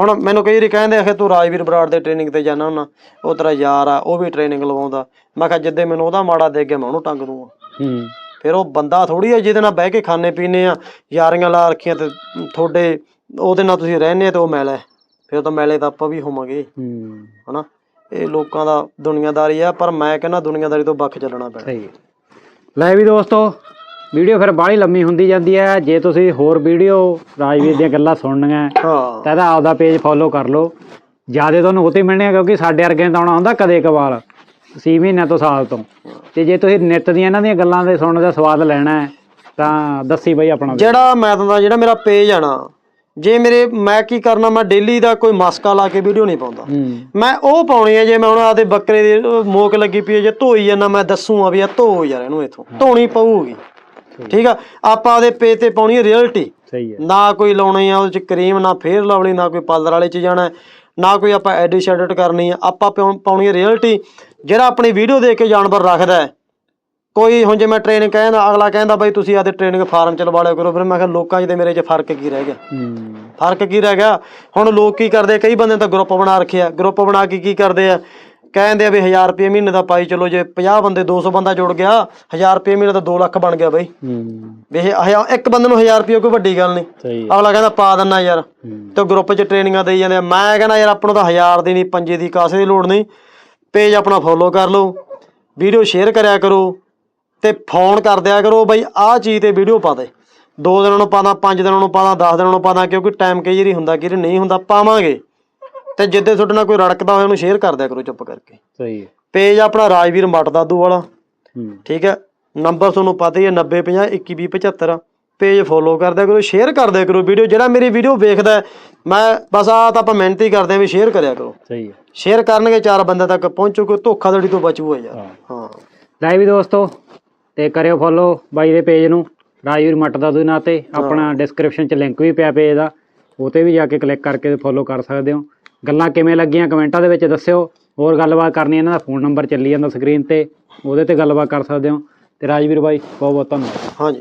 ਹੁਣ ਮੈਨੂੰ ਕਈ ਵਾਰੀ ਕਹਿੰਦੇ ਆ ਕਿ ਤੂੰ ਰਾਜਵੀਰ ਬਰਾੜ ਦੇ ਟ੍ਰੇਨਿੰਗ ਤੇ ਜਾਣਾ ਹੁੰਦਾ ਉਹ ਤੇਰਾ ਯਾਰ ਆ ਉਹ ਵੀ ਟ੍ਰੇਨਿੰਗ ਲਵਾਉਂਦਾ। ਮੈਂ ਕਿਹਾ ਜਿੱਦੇ ਮੈਨੂੰ ਉਹਦਾ ਮਾੜਾ ਦੇ ਗਿਆ ਮੈਂ ਉਹਨੂੰ ਟੰਗ ਦੂੰਗਾ। ਹੂੰ। ਫਿਰ ਉਹ ਬੰਦਾ ਥੋੜੀ ਆ ਜਿਹਦੇ ਨਾਲ ਬਹਿ ਕੇ ਖਾਣੇ ਪੀਣੇ ਆ ਯਾਰੀਆਂ ਲਾ ਰੱਖੀਆਂ ਤੇ ਤੁਹਾਡੇ ਉਹਦੇ ਨਾਲ ਤੁਸੀਂ ਰਹਿੰਦੇ ਤੇ ਉਹ ਮੈਲਾ ਹੈ। ਫਿਰ ਤਾਂ ਮੈਲੇ ਤਾਂ ਆਪਾਂ ਵੀ ਹੋਵਾਂਗੇ। ਹੂੰ। ਹਨਾ? ਇਹ ਲੋਕਾਂ ਦਾ ਦੁਨੀਆਦਾਰੀ ਆ ਪਰ ਮੈਂ ਕਹਿੰਦਾ ਦੁਨੀਆਦਾਰੀ ਤੋਂ ਵੱਖ ਚੱਲਣਾ ਪੈਣਾ। ਸਹੀ ਹੈ। ਲੈ ਵੀ ਦੋਸਤੋ ਵੀਡੀਓ ਫਿਰ ਬਾਹਲੀ ਲੰਮੀ ਹੁੰਦੀ ਜਾਂਦੀ ਹੈ। ਜੇ ਤੁਸੀਂ ਹੋਰ ਵੀਡੀਓ ਰਾਜਵੀਰ ਦੀਆਂ ਗੱਲਾਂ ਸੁਣਨੀਆਂ ਹਾਂ ਤਾਂ ਇਹਦਾ ਆਪਦਾ ਪੇਜ ਫੋਲੋ ਕਰ ਲਓ। ਜਿਆਦੇ ਤੁਹਾਨੂੰ ਉਤੇ ਮਿਲਣੇ ਆ ਕਿਉਂਕਿ ਸਾਡੇ ਵਰਗੇ ਤਾਂ ਆਉਣਾ ਹੁੰਦਾ ਕਦੇ ਕਵਾਲ 6 ਮਹੀਨਿਆਂ ਤੋਂ ਸਾਲ ਤੋਂ। ਤੇ ਜੇ ਤੁਸੀਂ ਨਿੱਤ ਦੀਆਂ ਇਹਨਾਂ ਦੀਆਂ ਗੱਲਾਂ ਦੇ ਸੁਣਨ ਦਾ ਸਵਾਦ ਲੈਣਾ ਹੈ ਤਾਂ ਦੱਸੀ ਬਈ ਆਪਣਾ ਜਿਹੜਾ ਮੈਂ ਦਾ ਜਿਹੜਾ ਮੇਰਾ ਪੇਜ ਆ ਨਾ ਜੇ ਮੇਰੇ ਮੈਂ ਕੀ ਕਰਨਾ ਮੈਂ ਡੇਲੀ ਦਾ ਕੋਈ ਮਸਕਾ ਲਾ ਕੇ ਵੀਡੀਓ ਨਹੀਂ ਪਾਉਂਦਾ। ਹੂੰ। ਮੈਂ ਉਹ ਪਾਉਣੀ ਹੈ ਜੇ ਮੈਂ ਹੁਣ ਆਦੇ ਬੱਕਰੇ ਦੀ ਅਹ, ਮੋਕ ਲੱਗੀ ਪਈ ਹੈ ਜੇ ਧੋਈ ਜਾਂਦਾ ਮੈਂ ਦੱਸੂਗਾ ਵੀ ਇਹ ਧੋ ਯਾਰ ਇਹਨੂੰ ਇਥੋਂ। ਧੋਣੀ ਪਊਗੀ। ਠੀਕ ਆ? ਆਪਾਂ ਉਹਦੇ ਪੇਜ ਤੇ ਪਾਉਣੀ ਹੈ ਰਿਅਲਟੀ ਸਹੀ ਹੈ। ਨਾ ਕੋਈ ਲਾਉਣੀ ਆ ਉਹਦੇ ਚ ਕਰੀਮ ਨਾ ਫੇਰ ਲਵਲੀ ਨਾ ਕੋਈ ਪਾਲਰ ਵਾਲੇ ਚ ਜਾਣਾ ਨਾ ਕੋਈ ਆਪਾਂ ਐਡਿਟ ਐਡਿਟ ਕਰਨੀ ਆ ਆਪਾਂ ਪਾਉਣ- ਹੈ ਰਿਅਲਟੀ ਜਿਹੜਾ ਆਪਣੀ ਵੀਡੀਓ ਦੇਖ ਕੇ ਜਾਨਵਰ ਰੱਖਦਾ ਕੋਈ ਹੁਣ ਜੇ ਮੈਂ ਟ੍ਰੇਨਿੰਗ ਕਹਿੰਦਾ ਅਗਲਾ ਕਹਿੰਦਾ ਬਈ ਤੁਸੀਂ ਆਦੇ ਟ੍ਰੇਨਿੰਗ ਫਾਰਮ ਚ ਲਵਾ ਲਿਆ ਕਰੋ। ਫਿਰ ਮੈਂ ਕਿਹਾ ਲੋਕਾਂ 'ਚ ਤੇ ਮੇਰੇ 'ਚ ਫ਼ਰਕ ਕੀ ਰਹਿ ਗਿਆ? ਫ਼ਰਕ ਕੀ ਰਹਿ ਗਿਆ? ਹੁਣ ਲੋਕ ਕੀ ਕਰਦੇ? ਕਈ ਬੰਦੇ ਤਾਂ ਗਰੁੱਪ ਬਣਾ ਰੱਖਿਆ। ਗਰੁੱਪ ਬਣਾ ਕੇ ਕੀ ਕਰਦੇ ਆ? ਕਹਿੰਦੇ ਆ ਵੀ 1000 ਰੁਪਏ ਮਹੀਨੇ ਦਾ ਪਾਈ ਚਲੋ ਜੇ 50 ਬੰਦੇ 200 ਬੰਦਾ ਜੁੜ ਗਿਆ 1000 ਰੁਪਏ ਮਹੀਨੇ ਦਾ 2 ਲੱਖ ਬਣ ਗਿਆ ਬਈ। ਹੂੰ। ਵੀ ਇਹ ਹਜ਼ਾਰ- ਇੱਕ ਬੰਦੇ ਨੂੰ 1000 ਰੁਪਏ ਕੋਈ ਵੱਡੀ ਗੱਲ ਨਹੀਂ। ਸਹੀ ਹੈ ਅਗਲਾ ਕਹਿੰਦਾ ਪਾ ਦਿੰਨਾ ਯਾਰ। ਤੇ ਗਰੁੱਪ 'ਚ ਟ੍ਰੇਨਿੰਗਾਂ ਦੇਈ ਜਾਂਦੇ ਆ। ਮੈਂ ਕਹਿੰਦਾ ਯਾਰ ਆਪਾਂ ਨੂੰ ਤਾਂ 1000 ਦੀ ਨਹੀਂ ਪੰਜੇ ਦੀ ਕਾਸੇ ਦੀ ਲੋੜ ਨਹੀਂ। ਪੇਜ ਆਪਣਾ ਫੋਲੋ ਕਰ ਲਓ। ਵੀਡੀਓ ਸ਼ੇਅਰ ਕਰਿਆ ਕਰੋ। ਤੇ ਫੋਨ ਕਰ ਦਿਆ ਕਰੋ ਬਈ ਆਹ ਚੀਜ਼ ਤੇ ਵੀਡੀਓ ਪਾ ਦੇ। ਦੋ ਦਿਨਾਂ ਨੂੰ ਪਾਦਾ ਪੰਜ ਦਿਨਾਂ ਨੂੰ ਪਾਦਾ 10 ਦਿਨਾਂ ਨੂੰ ਪਾਦਾ ਕਿਉਂਕਿ ਟਾਈਮ ਕਈ ਵਾਰੀ ਹੁੰਦਾ ਕਿ ਨਹੀਂ ਹੁੰਦਾ ਪਾਵਾਂਗੇ। ਤੇ ਜਿੱਦੇ ਤੁਹਾਡੇ ਨਾਲ ਕੋਈ ਰੜਕਦਾ ਹੋਇਆ ਉਹਨੂੰ ਸ਼ੇਅਰ ਕਰ ਦਿਆ ਕਰੋ ਚੁੱਪ ਕਰਕੇ। ਸਹੀ ਹੈ। ਪੇਜ ਆਪਣਾ ਰਾਜਵੀਰ ਮੱਟ ਦਾਦੂ ਵਾਲਾ। ਹੂੰ। ਠੀਕ ਹੈ? ਨੰਬਰ ਤੁਹਾਨੂੰ ਪਤਾ ਹੀ ਹੈ 90 50 21 20 75 ਪੇਜ ਫੋਲੋ ਕਰ ਦਿਆ ਕਰੋ ਸ਼ੇਅਰ ਕਰ ਦਿਆ ਕਰੋ ਵੀਡੀਓ ਜਿਹੜਾ ਮੇਰੀ ਵੀਡੀਓ ਵੇਖਦਾ ਹੈ, ਮੈਂ ਬਸ ਆ ਤਾਂ ਆਪਾਂ ਮਿਹਨਤ ਹੀ ਕਰਦੇ ਹਾਂ ਵੀ ਸ਼ੇਅਰ ਕਰਿਆ ਕਰੋ। ਸਹੀ ਹੈ। ਸ਼ੇਅਰ ਕਰਨਗੇ ਚਾਰ ਬੰਦੇ ਤੱਕ ਪਹੁੰਚੋ ਕੋਈ ਧੋਖਾਧੜੀ ਤੋਂ ਬਚੂਗਾ ਯਾਰ ਹਾਂ। ਹਾਂ। ਲੈ ਵੀ ਦੋਸਤੋ ਤੇ ਕਰਿਓ ਫੋਲੋ ਬਾਈ ਦੇ ਪੇਜ ਨੂੰ ਰਾਜਵੀਰ ਮੱਟ ਦਾ ਦੇ ਨਾਂ ਤੇ ਆਪਣਾ ਡਿਸਕ੍ਰਿਪਸ਼ਨ 'ਚ ਲਿੰਕ ਵੀ ਪਿਆ ਪੇਜ ਦਾ ਉਹ ਤੇ ਵੀ ਜਾ ਕੇ ਕਲਿੱਕ ਕਰਕੇ ਫੋਲੋ ਕਰ ਸਕਦੇ ਹੋ। ਗੱਲਾਂ ਕਿਵੇਂ ਲੱਗੀਆਂ ਕਮੈਂਟਾਂ ਦੇ ਵਿੱਚ ਦੱਸਿਓ। ਹੋਰ ਗੱਲਬਾਤ ਕਰਨੀ ਇਹਨਾਂ ਦਾ ਫੋਨ ਨੰਬਰ ਚੱਲੀ ਜਾਂਦਾ ਸਕਰੀਨ ਤੇ, ਉਹਦੇ ਤੇ ਗੱਲਬਾਤ ਕਰ ਸਕਦੇ ਹੋ। ਤੇ ਰਾਜਵੀਰ ਬਾਈ ਬਹੁਤ ਬਹੁਤ ਧੰਨਵਾਦ। ਹਾਂਜੀ।